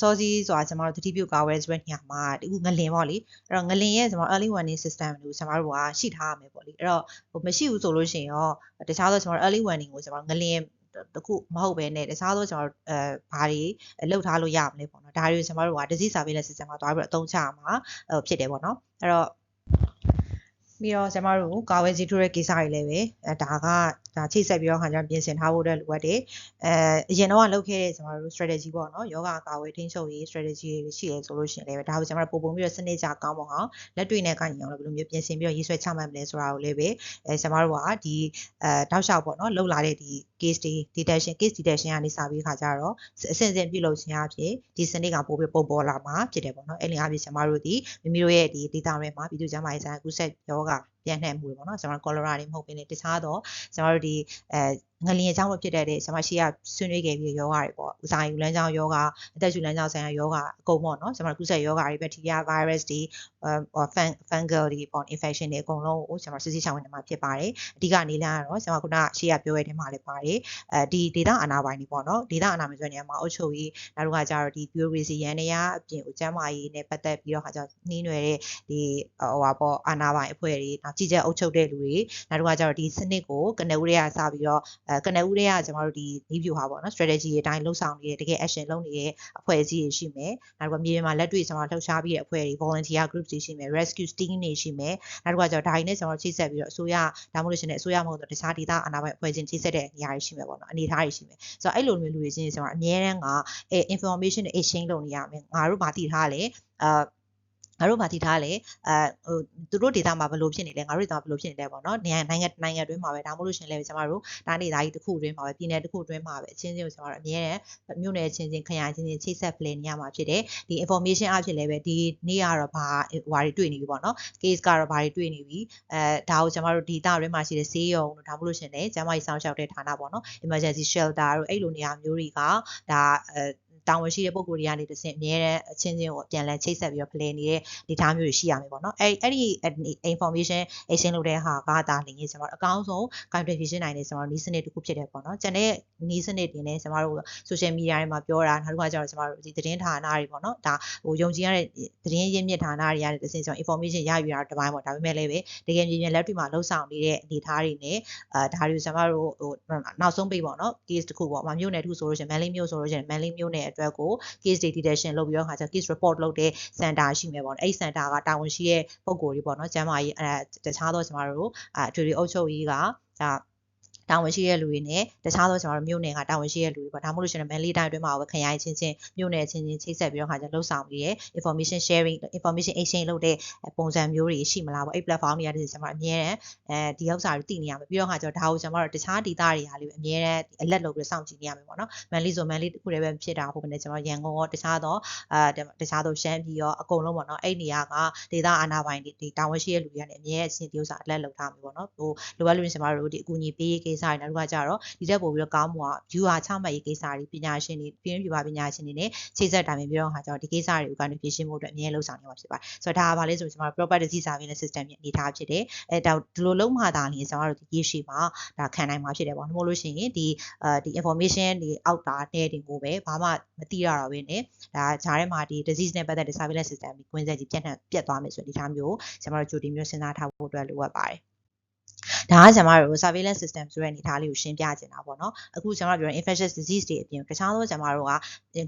စောစီးဆိုတာကျွန်တော်တို့တတိပြုကာဝယ်ဆိုတဲ့နေရာမှာဒီငလင်ပေါ့လေအဲ့တော့ငလင်ရဲ့ကျွန်တော် early warning system ကိုကျွန်တော်တို့ကရှိထားရမယ်ပေါ့လေအဲ့တော့ဟိုမရှိဘူးဆိုလို့ရှိရင်ရောတခြားသောကျွန်တော် early warning ကိုကျွန်တော်ငလင်တခုမဟုတ်ပဲနဲ့တခြားသောကျွန်တော်အဲဘာတွေလောက်ထားလို့ရမလဲပေါ့နော်ဒါတွေကိုကျွန်တော်တို့က disease surveillance system မှာတွားပြီးတော့အသုံးချရမှာဖြစ်တယ်ပေါ့နော်အဲ့တော့ ပြီးတော့ကျွန်တော်တို့ကာဝယ်စီထိုးတဲ့ကိစ္စတွေလည်းပဲအဲဒါကဒါချိတ်ဆက်ပြီးတော့ခါကျပြင်ဆင်ထားဖို့အတွက်လိုအပ်တယ်အဲအရင်တော့လုပ်ခဲ့တဲ့ကျွန်တော်တို့ strategy ပေါ့နော်ယောဂကာဝယ်ထိန်းချုပ်ရေး strategy တွေရှိရဲဆိုလို့ရှိရင်လည်းဒါကိုကျွန်တော်တို့ပုံပုံပြီးတော့စနစ်ကြကောင်းပေါ့အောင်လက်တွေ့နဲ့ကိုင်အောင်လည်းဘယ်လိုမျိုးပြင်ဆင်ပြီးတော့ရေးဆွဲချမှတ်မလဲဆိုတာကိုလည်းပဲအဲကျွန်တော်တို့ကဒီအဲတောက်လျှောက်ပေါ့နော်လောက်လာတဲ့ဒီ case တွေ detection case detection ကနေစပြီးခါကြတော့အစဉ်စဉ်ပြုလုပ်ခြင်းအဖြစ်ဒီစနစ်ကပို့ပြီးပုံပေါ်လာမှာဖြစ်တယ်ပေါ့နော်အဲ့ဒီအပြင်ကျွန်တော်တို့ဒီမိမိတို့ရဲ့ဒီ data တွေမှာပြည်သူ့ကျန်းမာရေးဆိုင်ရာကူးစက်ယောဂ ပြန်နှံ့မှုတွေပေါ့နော်ကျွန်တော် cholera တွေမဟုတ်ဘဲနဲ့တခြားတော့ကျွန်တော်တို့ဒီအဲငလျင်အကြောင်းလို့ဖြစ်တဲ့တဲ့ကျွန်မရှိကဆွေးနွေးခဲ့ပြီးယောဂတွေပေါ့ဥစားယူလမ်းကြောင်းယောဂအသက်ရှူလမ်းကြောင်းဆိုင်ရာယောဂအကုန်ပေါ့နော်ကျွန်တော်ကုသယောဂတွေ bacteria virus တွေဟို fungal တွေပေါ့ infection တွေအကုန်လုံးကိုကျွန်တော်စစ်စစ်ချောင်းဝင်မှာဖြစ်ပါတယ်အဓိကနေလာကတော့ကျွန်တော်ခုနရှေ့ကပြောရတဲ့မှာလည်းပါတယ်အဲဒီ data အနာပိုင်းတွေပေါ့နော် data အနာပိုင်းဆိုတဲ့နေရာမှာအုပ်ချုပ်ရေးနောက်တစ်ခါကျတော့ဒီ bureaucracy ရန်နေရအပြင်ကိုကျန်းမာရေးနဲ့ပတ်သက်ပြီးတော့ခါကျနှီးနွယ်တဲ့ဒီဟိုပါပေါ့အာနာပိုင်းအဖွဲ့တွေနောက်ကြီးကြပ်အုပ်ချုပ်တဲ့လူတွေနောက်တစ်ခါကျတော့ဒီစနစ်ကိုကနေဦးတွေကစပြီးတော့အဲကနေဦးတွေကကျွန်တော်တို့ဒီနည်းဗျူဟာပေါ့နော် strategy တွေအတိုင်းလှုပ်ဆောင်နေတဲ့တကယ် action လုပ်နေတဲ့အဖွဲ့အစည်းတွေရှိမယ်နောက်တစ်ခါမြေပြင်မှာလက်တွေ့ကျွန်တော်လှုပ်ရှားပြီးတဲ့အဖွဲ့တွေ volunteer groups တွေရှိမယ် rescue team တွေရှိမယ်နောက်တစ်ခါကျတော့ဒါတွေနဲ့ကျွန်တော်ချိတ်ဆက်ပြီးတော့အစိုးရဒါမှမဟုတ်ရှင်လည်းအစိုးရမဟုတ်တော့တခြားဒေသအာဏာပိုင်အဖွဲ့ချင်းချိတ်ဆက်တဲ့နေရာတွေရှိမယ်ပေါ့နော်အနေအထားတွေရှိမယ်ဆိုတော့အဲ့လိုမျိုးလူတွေချင်းကျွန်တော်အများတန်းကအဲ information တွေ exchange လုပ်နေရမယ်ငါတို့ဗာတည်ထားလဲအာ ငါတို့ဗာတည်ထားလဲအဲဟိုသူတို့ဒေတာမှာဘယ်လိုဖြစ်နေလဲငါတို့ဒေတာဘယ်လိုဖြစ်နေလဲပေါ့နော်နိုင်ငံနိုင်ငံနိုင်ငံတွင်းမှာပဲဒါမှမဟုတ်ရှင်လဲကျွန်တော်တို့တိုင်းဒေသကြီးတစ်ခုတွင်းမှာပဲပြည်နယ်တစ်ခုတွင်းမှာပဲအချင်းချင်းကိုကျွန်တော်တို့အမြဲတမ်းမြို့နယ်ချင်းချင်းခရိုင်ချင်းချင်းချိတ်ဆက် plan နေရမှာဖြစ်တယ်ဒီ information အဖြစ်လည်းပဲဒီနေ့ကတော့ဘာဟွာတွေတွေ့နေပြီပေါ့နော် case ကတော့ဘာတွေတွေ့နေပြီအဲဒါကိုကျွန်တော်တို့ဒေတာတွင်းမှာရှိတဲ့ဆေးရုံတို့ဒါမှမဟုတ်ရှင်လဲကျန်းမာရေးစောင့်ရှောက်တဲ့ဌာနပေါ့နော် emergency shelter တို့အဲ့လိုနေရာမျိုးတွေကဒါအဲ တာဝန်ရှိတဲ့ပုံကိုယ်တွေကနေတဆင့်အများတဲ့အချင်းချင်းကိုအပြန်လည်ချိတ်ဆက်ပြီးတော့ play နေတဲ့ဒေတာမျိုးတွေရှိရမယ်ပေါ့နော်အဲ့အဲ့ဒီ information exchange လုပ်တဲ့ဟာကဒါလင်းကြီးကျွန်တော်အကောင်းဆုံး contribution နိုင်တဲ့ကျွန်တော်နီးစနစ်တစ်ခုဖြစ်တယ်ပေါ့နော်ကျန်တဲ့နီးစနစ်တွေနဲ့ကျွန်တော်တို့ social media တွေမှာပြောတာနောက်တစ်ခါကျတော့ကျွန်တော်တို့ဒီသတင်းဌာနတွေပေါ့နော်ဒါဟိုယုံကြည်ရတဲ့သတင်းရင်းမြစ်ဌာနတွေကနေတဆင့်ကျွန်တော် information ရယူတာတစ်ပိုင်းပေါ့ဒါပေမဲ့လည်းပဲတကယ်မြေပြင်လက်တွေ့မှာလှုပ်ဆောင်နေတဲ့အနေအထားတွေနဲ့အာဒါတွေကိုကျွန်တော်တို့ဟိုနောက်ဆုံးပိတ်ပေါ့နော် case တစ်ခုပေါ့မမျိုးနယ်တစ်ခုဆိုလို့ရှိရင် Manly မျိုးဆိုလို့ရှိရင် Manly မျိုးနယ်အတွက်ကို case detection လုပ်ပြီးတော့ခါကျ case report လုပ်တဲ့ center ရှိမယ်ပေါ့နော်အဲ့ center ကတာဝန်ရှိတဲ့ပုံကိုယ်တွေပေါ့နော်ကျန်းမာရေးအဲတခြားသောကျွန်တော်တို့အထွေထွေအုပ်ချုပ်ရေးကဒါ တာဝန်ရှိတဲ့လူတွေနဲ့တခြားသောကျွန်တော်တို့မြို့နယ်ကတာဝန်ရှိတဲ့လူတွေပေါ့ဒါမှမဟုတ်လို့ရှိရင်မန်လေးတိုင်းအတွင်းမှာပဲခရိုင်ချင်းချင်းမြို့နယ်ချင်းချင်းချိတ်ဆက်ပြီးတော့ခါကျလှုပ်ဆောင်ပြီးရဲ့ information sharing information exchange လုပ်တဲ့ပုံစံမျိုးတွေရှိမလားပေါ့အဲ့ platform တွေကတည်းကကျွန်တော်အများနဲ့အဲဒီဥစ္စာတွေသိနေရမယ်ပြီးတော့ခါကျတော့ဒါကိုကျွန်တော်တို့တခြားဒေသတွေဟာလေးအများနဲ့အလက်လုပ်ပြီးစောင့်ကြည့်နေရမယ်ပေါ့နော်မန်လေးဆိုမန်လေးတစ်ခုတည်းပဲဖြစ်တာဟုတ်ကနေကျွန်တော်ရန်ကုန်ရောတခြားသောအာတခြားသောရှမ်းပြည်ရောအကုန်လုံးပေါ့နော်အဲ့နေရာကဒေသအာဏာပိုင်တွေဒီတာဝန်ရှိတဲ့လူတွေကနေအများအချင်းဒီဥစ္စာအလက်လုပ်ထားမယ်ပေါ့နော်ဟိုလိုအပ်လို့ကျွန်တော်တို့ဒီအကူအညီပေးရေးကိစ္စတွေနောက်ကကြတော့ဒီတက်ပို့ပြီးတော့ကောင်းမှုက viewer ချမှတ်ရေးကိစ္စတွေပညာရှင်တွေပြည်ပြပါပညာရှင်တွေနဲ့ချိန်ဆက်တိုင်ပင်ပြောတော့ခါကျတော့ဒီကိစ္စတွေကိုကနေဖြေရှင်းဖို့အတွက်အမြဲလှုပ်ဆောင်နေမှာဖြစ်ပါတယ်ဆိုတော့ဒါကဘာလဲဆိုကျွန်တော် proper disease surveillance system ရဲ့အနေအထားဖြစ်တယ်အဲဒါဒီလိုလုံးမှသာလျှင်ကျွန်တော်တို့ဒီရေးရှိမှာဒါခံနိုင်မှာဖြစ်တယ်ပေါ့နှမို့လို့ရှိရင်ဒီအဲဒီ information တွေအောက်တာတဲ့တွေကိုပဲဘာမှမသိရတော့ဘဲနဲ့ဒါဂျားထဲမှာဒီ disease နဲ့ပတ်သက်တဲ့ surveillance system ကိုကွင်းဆက်ကြီးပြတ်နှံပြတ်သွားမယ်ဆိုတဲ့ဒီထားမျိုးကျွန်တော်တို့ကြိုတင်မျိုးစဉ်းစားထားဖို့အတွက်လိုအပ်ပါတယ် ဒါကကျွန်မတို့ surveillance system ဆိုတဲ့အနေအထားလေးကိုရှင်းပြချင်တာပေါ့နော်အခုကျွန်တော်ပြောရင် infectious disease တွေအပြင်တခြားသောကျွန်မတို့က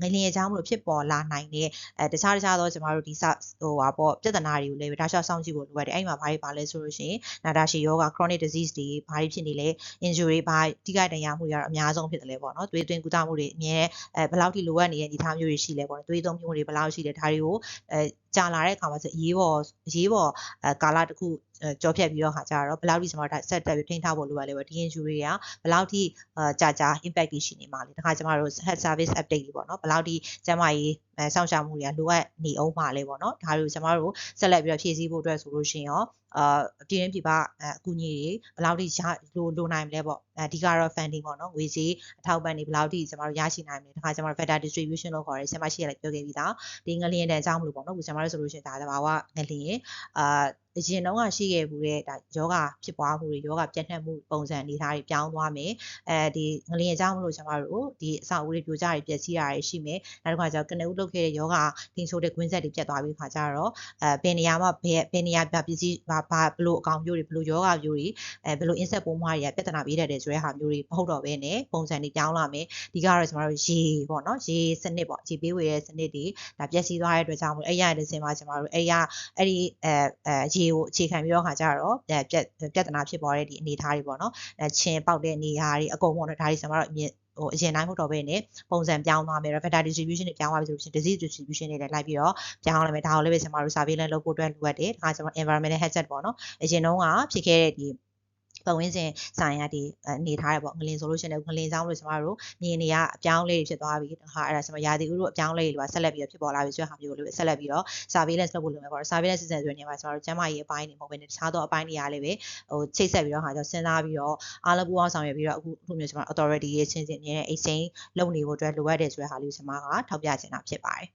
ငလျင်အကြောင်းမလို့ဖြစ်ပေါ်လာနိုင်တဲ့အဲတခြားတခြားသောကျွန်မတို့ဒီဟိုဟာပေါ့ပြဿနာတွေကိုလည်းဒါရှောက်ဆောင်ကြည့်ဖို့လိုအပ်တယ်အဲ့မှာဘာတွေပါလဲဆိုလို့ရှိရင်နာတာရှည်ယောဂ chronic disease တွေဘာတွေဖြစ်နေလဲ injury ဘာတိကျတရားမှုတွေကတော့အများဆုံးဖြစ်တယ်လေပေါ့နော်သွေးသွင်းကုသမှုတွေအမြဲအဲဘယ်လောက်ထိလိုအပ်နေတဲ့ဒီထားမျိုးတွေရှိလဲပေါ့နော်သွေးသုံးမှုတွေဘယ်လောက်ရှိလဲဒါတွေကိုအဲကြာလာတဲ့အခါမှာဆိုအရေးပေါ်အရေးပေါ်အဲကာလတစ်ခုကြောဖြတ်ပြီးတော့ခါကြတော့ဘယ်လောက်ထိကျွန်တော်တို့ဆက်တက်ပြီးထိန်းထားဖို့လိုရလဲပေါ့ဒီ injury ကဘယ်လောက်ထိကြာကြာ impact ရှိနေမှာလဲတခါကျွန်တော်တို့ health service update တွေပေါ့နော်ဘယ်လောက်ထိကျန်းမာရေးအဲစောင့်ရှောက်မှုတွေကလိုအပ်နေအောင်မှာလဲပေါ့နော်ဒါတွေကိုကျွန်တော်တို့ဆက်လက်ပြီးတော့ဖြည့်ဆည်းဖို့အတွက်ဆိုလို့ရှိရင်ရောအာပြင်းပြပအကူအညီတွေဘယ်လောက်ထိရလိုလိုနိုင်မလဲပေါ့အဓိကတော့ funding ပေါ့နော်ငွေကြေးအထောက်ပံ့တွေဘယ်လောက်ထိကျွန်တော်တို့ရရှိနိုင်မလဲတခါကျွန်တော်တို့ factor distribution လို့ခေါ်တယ်ဆင်မရှိရလည်းပြောခဲ့ပြီးသားဒီငလျင်တန်အကြောင်းမလို့ပေါ့နော်အခုကျွန်တော်တို့ဆိုလို့ရှိရင်ဒါသဘာဝငလျင်အာ အရင်တုန်းကရှိခဲ့မှုတဲ့ဒါယောဂဖြစ်ပွားမှုတွေယောဂပြန့်နှံ့မှုပုံစံအနေထားတွေပြောင်းသွားမယ်အဲဒီငလျင်အကြောင်းမလို့ကျွန်တော်တို့ဒီအဆောက်အဦတွေပြိုကျတွေပျက်စီးတာတွေရှိမယ်နောက်တစ်ခါကျတော့ကနေဦးလုပ်ခဲ့တဲ့ယောဂတင်ချိုးတဲ့ကွင်းဆက်တွေပြတ်သွားပြီးခါကျတော့အဲဘယ်နေရာမှာဘယ်ဘယ်နေရာပြပစ္စည်းဘာဘာဘလို့အကောင်မျိုးတွေဘလို့ယောဂမျိုးတွေအဲဘလို့ insect ပိုးမွားတွေကပြဿနာပေးတတ်တယ်ဆိုတဲ့ဟာမျိုးတွေမဟုတ်တော့ဘဲနဲ့ပုံစံတွေပြောင်းလာမယ်ဒီကတော့ကျွန်တော်တို့ရေပေါ့နော်ရေစနစ်ပေါ့ရေပေးဝေတဲ့စနစ်တွေဒါပျက်စီးသွားတဲ့အတွက်ကြောင့်မို့အဲ့ရတဲ့စင်မှာကျွန်တော်တို့အဲ့ရအဲ့ဒီအဲအဲရေကိုအခြေခံပြီးတော့ခါကြတော့ပြက်ပြဿနာဖြစ်ပေါ်တဲ့ဒီအနေအထားတွေပေါ့နော်အဲချင်းပေါက်တဲ့နေရာတွေအကုန်ပေါ့နော်ဒါတွေကျွန်တော်တို့အမြင်ဟိုအရင်တိုင်းမဟုတ်တော့ဘဲနဲ့ပုံစံပြောင်းသွားမယ် factor distribution တွေပြောင်းသွားပြီဆိုလို့ရှိရင် disease distribution တွေလည်းလိုက်ပြီးတော့ပြောင်းလာမယ်ဒါကိုလည်းပဲကျွန်တော်တို့ surveillance လုပ်ဖို့အတွက်လိုအပ်တယ်ဒါကကျွန်တော် environmental hazard ပေါ့နော်အရင်တုန်းကဖြစ်ခဲ့တဲ့ဒီ ပတ်ဝန်းကျင်ဆိုင်ရာဒီအနေထားရပေါ့ငလင်ဆိုလို့ရှိရင်ငလင်ကြောင်းလို့ကျမတို့မြင်နေရအပြောင်းလဲတွေဖြစ်သွားပြီဟာအဲ့ဒါကျမရာသီဥတုအပြောင်းလဲတွေပါဆက်လက်ပြီးတော့ဖြစ်ပေါ်လာပြီဆိုတဲ့ဟာမျိုးကိုလည်းဆက်လက်ပြီးတော့ surveillance လုပ်ဖို့လိုမယ်ပေါ့ surveillance system ဆိုတဲ့နေရာမှာကျမတို့ကျန်းမာရေးအပိုင်းတွေမဟုတ်ဘဲနဲ့တခြားသောအပိုင်းတွေကလည်းပဲဟိုချိတ်ဆက်ပြီးတော့ဟာကျစဉ်းစားပြီးတော့အားလုံးပူးပေါင်းဆောင်ရွက်ပြီးတော့အခုအခုမျိုးကျမ authority ရဲ့ချင်းချင်းနေတဲ့ exchange လုပ်နေဖို့အတွက်လိုအပ်တယ်ဆိုတဲ့ဟာလေးကိုကျမကထောက်ပြချင်တာဖြစ်ပါတယ်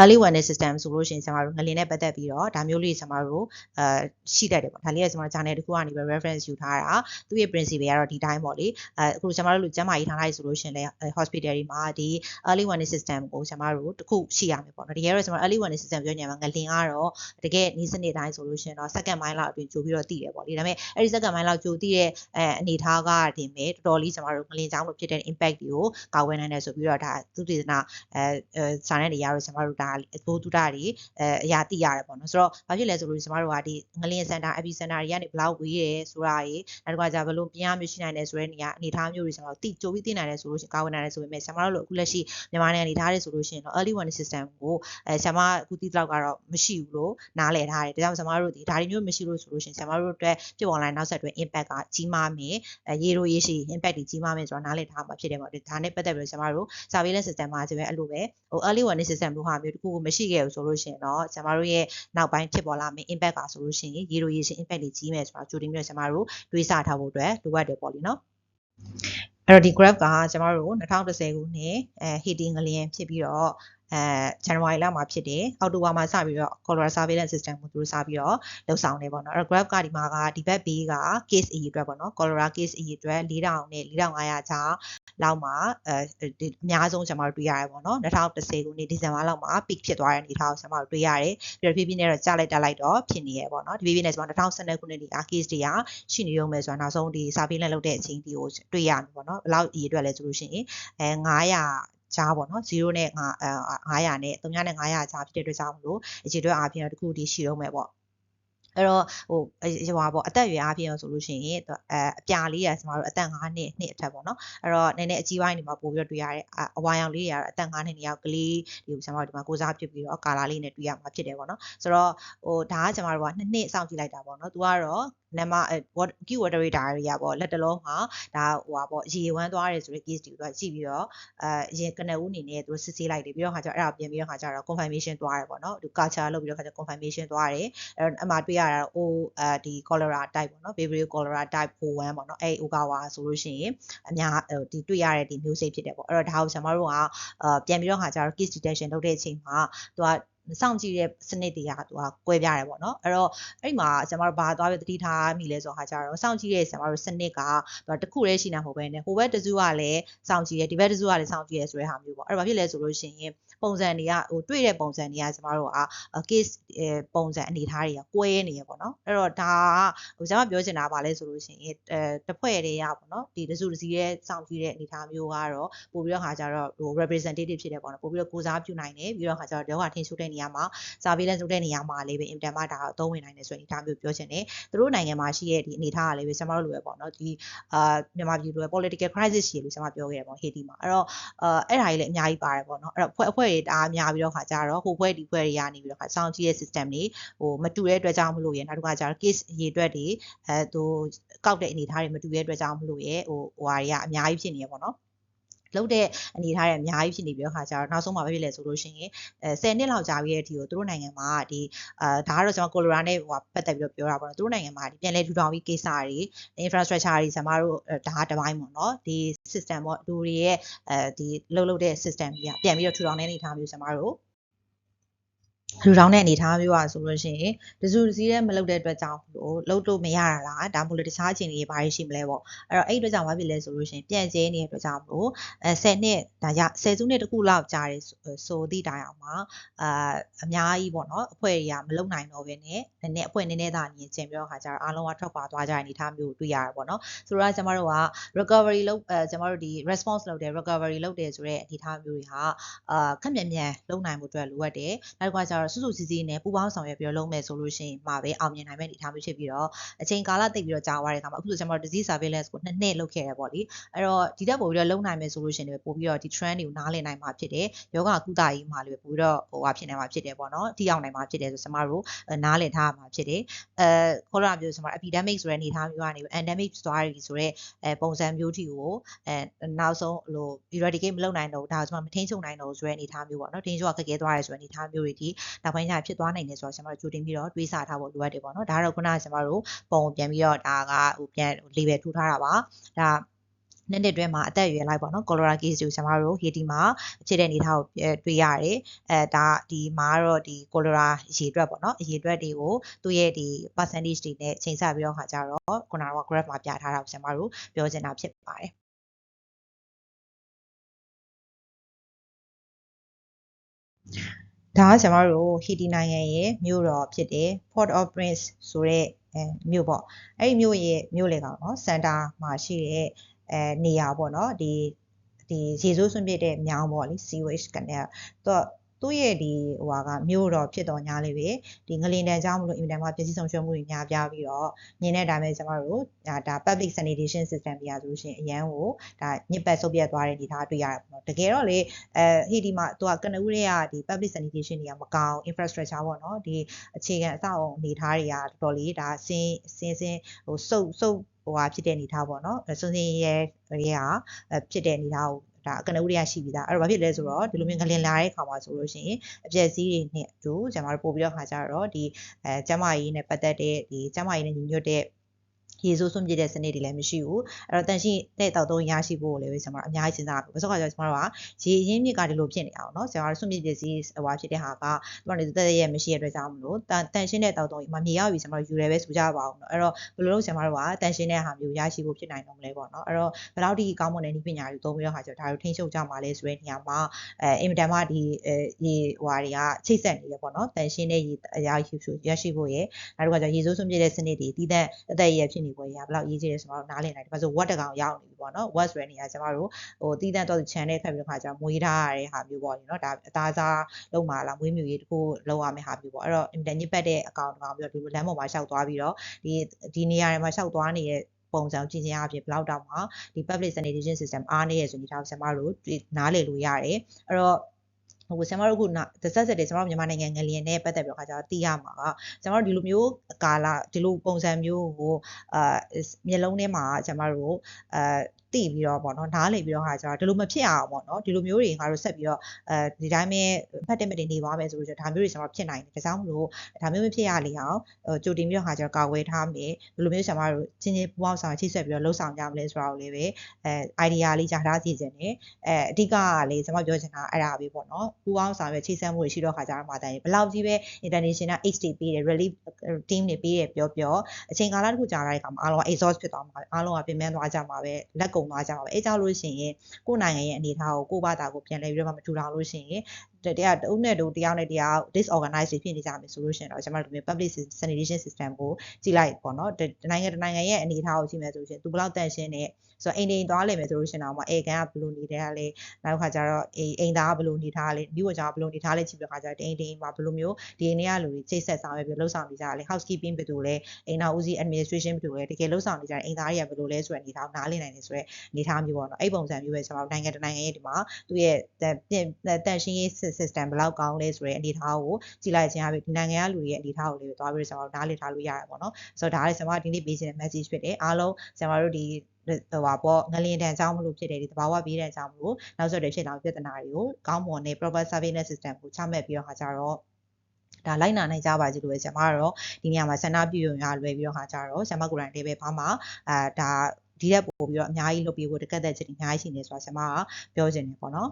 early warning system ဆိုလို့ရှိရင်ကျွန်တော်တို့ငလင်နဲ့ပတ်သက်ပြီးတော့ဒါမျိုးလေးကျွန်တော်တို့အာရှိတတ်တယ်ပေါ့ဒါလေးကကျွန်တော် channel တစ်ခုကနေပဲ reference ယူထားတာသူ့ရဲ့ principle ကတော့ဒီတိုင်းပေါ့လေအဲအခုကျွန်တော်တို့လူကျန်းမာရေးထားလိုက်ဆိုလို့ရှိရင်လည်း hospital တွေမှာဒီ early warning system ကိုကျွန်တော်တို့တစ်ခုရှိရမယ်ပေါ့နော်တကယ်တော့ကျွန်တော် early warning system ပြောညမှာငလင်ကတော့တကယ်နေ့စနစ်တိုင်းဆိုလို့ရှိရင်တော့ second mile လောက်အတွင်းကြိုပြီးတော့တည်တယ်ပေါ့လေဒါပေမဲ့အဲ့ဒီ second mile လောက်ကြိုတည်တဲ့အဲအနေထားကတင်မဲ့တော်တော်လေးကျွန်တော်တို့ငလင်ကြောင့်လို့ဖြစ်တဲ့ impact တွေကိုကာဝယ်နိုင်တယ်ဆိုပြီးတော့ဒါသူတည်နာအဲစာနယ်တွေရတော့ကျွန်တော်တို့ဒါဘိုးတူတာတွေအဲအရာသိရတယ်ပေါ့နော်ဆိုတော့ဘာဖြစ်လဲဆိုလို့ကျမတို့ကဒီငလျင်စင်တာ epi center တွေကနေဘလောက်ဝေးရဲဆိုတာတွေနောက်တစ်ခါကျဘလို့ပြင်ရမျိုးရှိနိုင်တယ်ဆိုတဲ့နေရာအနေထားမျိုးတွေကျွန်တော်တိကြိုပြီးသိနိုင်တယ်ဆိုလို့ရှိရင်ကာဝယ်နိုင်တယ်ဆိုပေမဲ့ဆရာမတို့လို့အခုလက်ရှိမြန်မာနိုင်ငံအနေထားတွေဆိုလို့ရှိရင်တော့ early warning system ကိုအဲဆရာမအခုတိတော့ကတော့မရှိဘူးလို့နားလည်ထားတယ်ဒါကြောင့်ဆရာမတို့ဒီဒါတွေမျိုးမရှိလို့ဆိုလို့ရှိရင်ဆရာမတို့အတွက်ဖြစ်ပေါ်လာတဲ့နောက်ဆက်တွဲ impact ကကြီးမားမယ်အဲရေရိုရေရှည် impact တွေကြီးမားမယ်ဆိုတော့နားလည်ထားမှာဖြစ်တယ်ပေါ့ဒါနဲ့ပတ်သက်ပြီးဆရာမတို့ surveillance system မှာကျပဲအဲ့လိုပဲဟို early warning system လို့ဟာမျိုးတခုမရှိခဲ့ဘူးဆိုလို့ရှိရင်တော့ကျမတို့ရဲ့နောက်ပိုင်းဖြစ်ပေါ်လာမယ့် impact ပါဆိုလို့ရှိရင်ရေလိုရေရှည် impact တွေကြီးမယ်ဆိုတာကြိုတင်ပြီးတော့ကျမတို့တွေးဆထားဖို့အတွက်လိုအပ်တယ်ပေါ့လीနော်အဲ့တော့ဒီ graph ကကျမတို့2010ခုနှစ်အဲ Haiti ငလျင်ဖြစ်ပြီးတော့ အဲ January လမှာဖြစ်တယ်အောက်တိုဘာမှာစပြီးတော့ cholera surveillance system ကိုသူတို့စပြီးတော့လှုပ်ဆောင်နေပေါ့နော်အဲ့ graph ကဒီမှာကဒီဘက် B က case E အတွက်ပေါ့နော် cholera case E အတွက်4000နဲ့4500ကြားလောက်မှာအဲအများဆုံးကျွန်တော်တို့တွေ့ရတယ်ပေါ့နော်2010ခုနှစ်ဒီဇင်ဘာလောက်မှာ peak ဖြစ်သွားတဲ့အနေအထားကိုကျွန်တော်တို့တွေ့ရတယ်ပြီးတော့ဖြည်းဖြည်းနဲ့တော့ကျလိုက်တက်လိုက်တော့ဖြစ်နေရပေါ့နော်ဒီဖြည်းဖြည်းနဲ့ကျွန်တော်2012ခုနှစ်ဒီ case တွေကရှိနေရုံပဲဆိုတော့နောက်ဆုံးဒီ surveillance လုပ်တဲ့အချိန်ဒီကိုတွေ့ရမှာပေါ့နော်ဘယ်လောက်အရေးအတွက်လဲဆိုလို့ရှိရင်အဲ900 ကြားပေါ့နော်0နဲ့900နဲ့3နဲ့900ကြားဖြစ်တဲ့အတွက်ကြောင့်မလို့အခြေအတွက်အားဖြင့်တော့တခုတည်းရှိတော့မယ်ပေါ့အဲ့တော့ဟိုဟိုပါပေါ့အသက်အရွယ်အားဖြင့်ဆိုလို့ရှိရင်အဲအပြာလေးရကျမတို့အသက်5နှစ်နှစ်အထက်ပေါ့နော်အဲ့တော့နည်းနည်းအကြီးပိုင်းတွေမှာပို့ပြီးတော့တွေ့ရတယ်အဝါရောင်လေးတွေကတော့အသက်5နှစ်နှစ်ယောက်ကလေးဒီကျမတို့ဒီမှာကိုစားဖြစ်ပြီးတော့ကာလာလေးနဲ့တွေ့ရမှာဖြစ်တယ်ပေါ့နော်ဆိုတော့ဟိုဒါကကျမတို့ကနှစ်နှစ်စောင့်ကြည့်လိုက်တာပေါ့နော်သူကတော့ နမ key water diary อ่ะပေါ့လက်တလုံးမှာဒါဟိုပါပေါ့ရေဝမ်းသွားတယ်ဆိုတဲ့ case တွေကိုသူကကြည့်ပြီးတော့အဲရင်ကနဦးအနေနဲ့သူတို့စစ်ဆေးလိုက်တယ်ပြီးတော့ခါကျတော့အဲ့ဒါပြင်ပြီးတော့ခါကျတော့ confirmation သွားတယ်ပေါ့နော်သူ culture လုပ်ပြီးတော့ခါကျ confirmation သွားတယ်အဲ့တော့အမှတွေ့ရတာတော့ O အဲဒီ cholera type ပေါ့နော် Vibrio cholera type 4-1ပေါ့နော်အဲ့ Ogawa ဆိုလို့ရှိရင်အများဒီတွေ့ရတဲ့ဒီမျိုးစိတ်ဖြစ်တယ်ပေါ့အဲ့တော့ဒါကိုကျွန်တော်တို့ကအာပြန်ပြီးတော့ခါကျတော့ case detection လုပ်တဲ့အချိန်မှာသူက စောင့်ကြည့်တဲ့စနစ်တွေကသူကကွဲပြားတယ်ပေါ့နော်အဲ့တော့အဲ့ဒီမှာကျွန်တော်တို့ဘာသွားပြီးတတိထားမိလဲဆိုတော့ဟာကြတော့စောင့်ကြည့်တဲ့ကျွန်တော်တို့စနစ်ကသူကတခုတည်းရှိနေမှာမဟုတ်ဘဲねဟိုဘက်တစုကလည်းစောင့်ကြည့်တယ်ဒီဘက်တစုကလည်းစောင့်ကြည့်တယ်ဆိုတဲ့ဟာမျိုးပေါ့အဲ့တော့ဘာဖြစ်လဲဆိုလို့ရှိရင်ပုံစံတွေကဟိုတွေ့တဲ့ပုံစံတွေကကျွန်တော်တို့က case ပုံစံအနေထားတွေကကွဲနေရပေါ့နော်အဲ့တော့ဒါဟိုကျွန်မပြောချင်တာပါလဲဆိုလို့ရှိရင်အဲတစ်ဖွဲ့တည်းရပေါ့နော်ဒီတစုတစည်းရဲ့စောင့်ကြည့်တဲ့အနေထားမျိုးကတော့ပို့ပြီးတော့ခါကြတော့ဟို representative ဖြစ်တယ်ပေါ့နော်ပို့ပြီးတော့ကိုစားပြုနိုင်တယ်ပြီးတော့ခါကြတော့ဒေါကထင်းရှုတဲ့နေရာမှာ surveillance လုပ်တဲ့နေရာမှာလည်းပဲအင်တန်မှဒါအသုံးဝင်နိုင်တယ်ဆိုရင်ဒါမျိုးပြောချင်တယ်သူတို့နိုင်ငံမှာရှိရဲ့ဒီအနေထားကလည်းပဲကျွန်တော်တို့လိုပဲပေါ့နော်ဒီအာမြန်မာပြည်လိုပဲ political crisis ရှိလို့ကျွန်မပြောခဲ့တယ်ပေါ့ဟေတီမှာအဲ့တော့အဲအဲ့ဒါကြီးလည်းအများကြီးပါတယ်ပေါ့နော်အဲ့တော့ဖွဲ့အဖွဲ့တွေတအားများပြီးတော့ခါကြတော့ဟိုဖွဲ့ဒီဖွဲ့တွေကနေပြီးတော့ခါစောင့်ကြည့်ရဲ့ system တွေဟိုမတူတဲ့အတွက်ကြောင့်မလို့ရနောက်တစ်ခါကျတော့ case ရေအတွက်တွေအဲသူကောက်တဲ့အနေထားတွေမတူတဲ့အတွက်ကြောင့်မလို့ရဟိုဟိုဟာတွေကအများကြီးဖြစ်နေရပေါ့နော် လုပ်တဲ့အနေထားတွေအများကြီးဖြစ်နေပြီးတော့ခါကျတော့နောက်ဆုံးမှာဖြစ်လဲဆိုလို့ရှိရင်အဲ10နှစ်လောက်ကြာပြီးတဲ့အထိကိုသူတို့နိုင်ငံမှာဒီအာဒါကတော့ကျွန်တော်ကိုလိုရာနဲ့ဟိုပတ်သက်ပြီးတော့ပြောတာပေါ့နော်သူတို့နိုင်ငံမှာဒီပြန်လဲထူထောင်ပြီးကိစ္စတွေ infrastructure တွေကျွန်တော်တို့ဒါတပိုင်းပေါ့နော်ဒီ system ပေါ့လူတွေရဲ့အဲဒီလှုပ်လှုပ်တဲ့ system ကြီးကပြန်ပြီးတော့ထူထောင်တဲ့အနေအထားမျိုးကျွန်တော်တို့ လူတောင်းတဲ့အနေထားမျိုးอ่ะဆိုလို့ရှိရင်တစုတစည်းတည်းမလုပ်တဲ့အတွက်ကြောင့်လို့လုပ်လို့မရတာလားဒါမှမဟုတ်တခြားအခြေအနေတွေဘာတွေရှိမလဲပေါ့အဲ့တော့အဲ့အတွက်ကြောင့်ဘာဖြစ်လဲဆိုလို့ရှိရင်ပြန့်ကျဲနေတဲ့အတွက်ကြောင့်လို့အဲ10နှစ်ဒါရ10စုနှစ်တခုလောက်ကြာတယ်ဆိုသည့်တိုင်အောင်မှာအာအများကြီးပေါ့နော်အဖွဲ့တွေကမလုပ်နိုင်တော့ဘဲနဲ့နည်းနည်းအဖွဲ့နည်းနည်းသာညင်ကျင်ပြီးတော့ခါကြတော့အားလုံးကထွက်ခွာသွားကြတဲ့အနေထားမျိုးတွေ့ရတာပေါ့နော်ဆိုတော့ကျွန်တော်တို့က recovery လုပ်အဲကျွန်တော်တို့ဒီ response လုပ်တယ် recovery လုပ်တယ်ဆိုတဲ့အနေထားမျိုးတွေဟာအာခက်မြန်မြန်လုပ်နိုင်မှုအတွက်လိုအပ်တယ်နောက်တစ်ခါကျတော့တော့စုစုစည်းစည်းနဲ့ပူပေါင်းဆောင်ရွက်ပြီးတော့လုပ်မယ်ဆိုလို့ရှိရင်မှာပဲအောင်မြင်နိုင်မယ့်အနေအထားမျိုးဖြစ်ပြီးတော့အချိန်ကာလတိတ်ပြီးတော့ကြာသွားတဲ့အခါမှာအခုဆိုကျွန်တော်တို့ disease surveillance ကိုနှစ်နှစ်လုပ်ခဲ့ရပေါ့လေအဲ့တော့ဒီတက်ပို့ပြီးတော့လုံနိုင်မယ်ဆိုလို့ရှိရင်လည်းပို့ပြီးတော့ဒီ trend တွေကိုနားလည်နိုင်မှာဖြစ်တယ်ယောဂကုသရေးမှာလည်းပို့ပြီးတော့ဟိုဟာဖြစ်နိုင်မှာဖြစ်တယ်ပေါ့နော်တိရောက်နိုင်မှာဖြစ်တယ်ဆိုကျွန်တော်တို့နားလည်ထားမှာဖြစ်တယ်အဲခေါ်ရမျိုးကျွန်တော် epidemic ဆိုတဲ့အနေအထားမျိုးကနေ endemic သွားရည်ဆိုတဲ့အဲပုံစံမျိုးတီကိုအဲနောက်ဆုံးဟို eradicate မလုပ်နိုင်တော့ဘူးဒါကျွန်တော်မထိန်းချုပ်နိုင်တော့ဘူးဆိုတဲ့အနေအထားမျိုးပေါ့နော်ထိန်းချုပ်ကခက်ခဲသွားရဲဆိုတဲ့အနေအထားမျိုးတွေဒီနောက်ပိုင်းကျဖြစ်သွားနိုင်တယ်ဆိုတော့ကျွန်တော်တို့ကြိုတင်ပြီးတော့တွေးဆထားဖို့လိုအပ်တယ်ပေါ့နော်ဒါကတော့ခုနကကျွန်တော်တို့ပုံပြန်ပြီးတော့ဒါကဟိုပြန် label ထိုးထားတာပါဒါနှစ်နှစ်တွင်းမှာအသက်အရွယ်လိုက်ပေါ့နော် cholera case ကိုကျွန်တော်တို့ Haiti မှာဖြစ်တဲ့အနေအထားကိုတွေ့ရတယ်အဲဒါဒီမှာကတော့ဒီ cholera အရေအတွက်ပေါ့နော်အရေအတွက်တွေကိုသူ့ရဲ့ဒီ percentage တွေနဲ့ချိန်ဆပြီးတော့ခါကြတော့ခုနက graph မှာပြထားတာကိုကျွန်တော်တို့ပြောချင်တာဖြစ်ပါတယ် ဒါကကျွန်တော်တို့ဟီတီနိုင်ငံရဲ့မြို့တော်ဖြစ်တဲ့ Port of Prince ဆိုတဲ့အဲမြို့ပေါ့အဲ့ဒီမြို့ရဲ့မြို့လေကောင်နော်စန်တာမှာရှိတဲ့အဲနေရာပေါ့နော်ဒီဒီရေစိုးစွန့်ပစ်တဲ့မြောင်းပေါ့လေ sewage canal သူက သူ့ရဲ့ဒီဟိုဟာကမြို့တော်ဖြစ်တော်ညာလေးပဲဒီငလင်တန်ကြောင့်မလို့အင်တာမှာပြည်စည်းဆောင်ရွက်မှုတွေများပြားပြီးတော့မြင်တဲ့အတိုင်းပဲကျွန်တော်တို့ဒါ public sanitation system ပြရဆိုလို့ရှိရင်အရန်ကိုဒါညစ်ပတ်ဆုပ်ပြတ်သွားတဲ့အနေအထားတွေ့ရတယ်ပေါ့နော်တကယ်တော့လေအဲဟီဒီမှာသူကကနဦးတွေကဒီ public sanitation တွေကမကောင်း infrastructure ပေါ့နော်ဒီအခြေခံအဆောက်အအုံအနေအထားတွေကတော်တော်လေးဒါစင်းစင်းစင်းဟိုစုပ်စုပ်ဟိုဟာဖြစ်တဲ့အနေအထားပေါ့နော်စွန်းစင်းရဲတွေကဖြစ်တဲ့အနေအထားကို ဒါကနဦးတွေကရှိပြီးသားအဲ့တော့ဘာဖြစ်လဲဆိုတော့ဒီလိုမျိုးငလင်လာတဲ့ခါမှာဆိုလို့ရှိရင်အပြည့်စည်းတွေနဲ့အတူကျွန်တော်တို့ပို့ပြီးတော့ခါကြတော့ဒီအဲကျမကြီးနဲ့ပတ်သက်တဲ့ဒီကျမကြီးနဲ့ညီညွတ်တဲ့ ရေစိုးစွန့်ပြစ်တဲ့စနစ်တွေလည်းမရှိဘူးအဲ့တော့တန်ရှိတဲ့တောက်သုံးရရှိဖို့လည်းပဲကျွန်တော်အများကြီးစဉ်းစားပြီဘာလို့လဲဆိုတော့ကျွန်တော်တို့ကရေရင်းမြစ်ကဒီလိုဖြစ်နေအောင်เนาะကျွန်တော်တို့စွန့်ပြစ်ပစ္စည်းဟိုဖြစ်တဲ့ဟာကကျွန်တော်တို့တက်ရဲ့မရှိတဲ့အတွက်ကြောင့်မလို့တန်ရှင်းတဲ့တောက်သုံးမမြေရောက်ပြီကျွန်တော်တို့ယူရဲပဲဆိုကြပါအောင်เนาะအဲ့တော့ဘယ်လိုလုပ်ကျွန်တော်တို့ကတန်ရှင်းတဲ့ဟာမျိုးရရှိဖို့ဖြစ်နိုင်တော့မလဲပေါ့เนาะအဲ့တော့ဘယ်လောက်ဒီကောင်းမွန်တဲ့နည်းပညာတွေသုံးပြီးတော့ဟာကျတော့ဒါတို့ထိန်းချုပ်ကြမှာလဲဆိုတဲ့နေရာမှာအဲအင်မတန်မှဒီအဲရေဟွာတွေကချိတ်ဆက်နေရပေါ့เนาะတန်ရှင်းတဲ့ရေအရာရှိဖို့ရရှိဖို့ရဲ့နောက်တစ်ခါကျရေစိုးစွန့်ပြစ်တဲ့စနစ်တွေတည်တဲ့အသက်ရဖြစ်နေ ပေါ်ရဘယ်လောက်ရေးကြည့်ရဲဆိုတော့နားလည်နိုင်တယ်။ဘာလို့ what တကောင်ရောက်နေပြီပေါ့နော်။ what ဆိုတဲ့နေရာကျမတို့ဟိုတည်တံ့တော့ channel ခက်ပြီးတော့ခါကျမွေးထားရတဲ့ဟာမျိုးပေါ့နော်။ဒါအသားစားလုံးမှာလားမွေးမြူရေးတခုလုံးရမယ့်ဟာမျိုးပေါ့။အဲ့တော့ internet ညစ်ပတ်တဲ့အကောင့်တကောင်ပြီးတော့ဒီလိုလမ်းပေါ်မှာရှောက်သွားပြီးတော့ဒီဒီနေရာတွေမှာရှောက်သွားနေတဲ့ပုံစံကြည့်ခြင်းအပြင်ဘလောက်တောင်မှဒီ public sanitation system အားနည်းရဆိုနေထားဆရာမတို့နားလည်လို့ရတယ်အဲ့တော့ ဟိုဆရာမတို့ခုတဆက်ဆက်တွေဆရာမတို့မြန်မာနိုင်ငံငလျင်နဲ့ပတ်သက်ပြီးတော့ခါကျတော့သိရမှာကဆရာမတို့ဒီလိုမျိုးကာလဒီလိုပုံစံမျိုးကိုအာမျက်လုံးထဲမှာဆရာမတို့အာ သိပြီးတော့ပေါ့နော်နားလည်ပြီးတော့ဟာကျတော့ဒီလိုမဖြစ်အောင်ပေါ့နော်ဒီလိုမျိုးတွေငါတို့ဆက်ပြီးတော့အဲဒီတိုင်းပဲဖတ်တဲ့မတင်နေသွားမယ်ဆိုလို့ဒါမျိုးတွေကျွန်တော်ဖြစ်နိုင်တယ်ဒါကြောင့်မလို့ဒါမျိုးမဖြစ်ရလေအောင်ကြိုတင်ပြီးတော့ဟာကျတော့ကာဝယ်ထားမယ်ဒီလိုမျိုးကျွန်တော်တို့ချင်းချင်းပူပေါင်းဆောင်ချိတ်ဆက်ပြီးတော့လှုပ်ဆောင်ကြမလဲဆိုတာကိုလည်းပဲအဲ idea လေးကြားထားစီစဉ်နေအဲအဓိကကလေကျွန်တော်ပြောချင်တာအဲ့ဒါပဲပေါ့နော်ပူပေါင်းဆောင်ရွက်ချိတ်ဆက်မှုတွေရှိတော့ခါကျတော့မှတိုင်ဘယ်လောက်ကြီးပဲ international HD ပေးတယ် relief team တွေပေးတယ်ပြောပြောအချိန်ကာလတစ်ခုကြာလာတဲ့အခါမှာအားလုံး exhaust ဖြစ်သွားမှာအားလုံးကပြင်ပန်းသွားကြမှာပဲလက်ကုံသွားကြမှာပဲအဲကြောင့်လို့ရှိရင်ကိုယ်နိုင်ငံရဲ့အနေအထားကိုကိုယ့်ဘာသာကိုပြန်လဲပြီးတော့မှမထူထောင်လို့ရှိရင် တရားတအုပ်နဲ့တူတယောက်နဲ့တယောက် disorganized ဖြစ်နေကြမယ်ဆိုလို့ရှိရင်တော့ကျွန်တော်တို့ public sanitation system ကိုကြည့်လိုက်ပေါ့နော်နိုင်ငံတနိုင်ငံရဲ့အနေအထားကိုကြည့်မယ်ဆိုလို့ရှိရင်သူဘယ်လောက်တန်ရှင်းနေဆိုတော့အိမ်အိမ်သွားလိမ့်မယ်ဆိုလို့ရှိရင်တော့အေကန်ကဘယ်လိုနေတဲ့ကလဲနောက်ခါကျတော့အိမ်အိမ်သားကဘယ်လိုနေထားလဲမြို့ကကြောင်ဘယ်လိုနေထားလဲကြည့်ပြီးခါကျတော့အိမ်အိမ်မှာဘယ်လိုမျိုးဒီအိမ်တွေကလူတွေချိတ်ဆက်ဆောင်ရွက်ပြီးလှုပ်ဆောင်နေကြတယ် housekeeping ဘယ်လိုလဲအိမ်နောက်ဦးစီး administration ဘယ်လိုလဲတကယ်လှုပ်ဆောင်နေကြတဲ့အိမ်သားတွေကဘယ်လိုလဲဆိုတဲ့အနေထားကိုနားလည်နိုင်တယ်ဆိုတဲ့အနေထားမျိုးပေါ့နော်အဲ့ပုံစံမျိုးပဲကျွန်တော်နိုင်ငံတနိုင်ငံရဲ့ဒီမှာသူ့ရဲ့တန်ရှင်းရေး system ဘယ်လောက်ကောင်းလဲဆိုတဲ့အနေအထားကိုကြည့်လိုက်ခြင်းအပြင်ဒီနိုင်ငံကလူတွေရဲ့အနေအထားကိုလည်းသွားပြီးတော့ကျွန်တော်နားလည်ထားလို့ရတယ်ပေါ့နော်ဆိုတော့ဒါလည်းကျွန်တော်ဒီနေ့ပေးချင်တဲ့ message ဖြစ်တယ်အားလုံးကျွန်တော်တို့ဒီဟိုပါပေါ့ငလျင်တန်ကြောင်းမလို့ဖြစ်တယ်ဒီတဘာဝဘေးတန်ကြောင်းမလို့နောက်ဆက်တွဲဖြစ်လာပြဿနာတွေကိုကောင်းမွန်တဲ့ proper surveillance system ကိုချမှတ်ပြီးတော့ခါကြတော့ဒါလိုက်နာနိုင်ကြပါစေလို့ပဲဆရာမကတော့ဒီနေရာမှာဆန္ဒပြုရုံရလွယ်ပြီးတော့ခါကြတော့ဆရာမကိုယ်တိုင်တည်းပဲဘာမှအာဒါဒီရက်ပို့ပြီးတော့အများကြီးလုပ်ပြီးဖို့တကက်တဲ့ချက်အများကြီးရှိနေဆိုတာဆရာမကပြောချင်တယ်ပေါ့နော်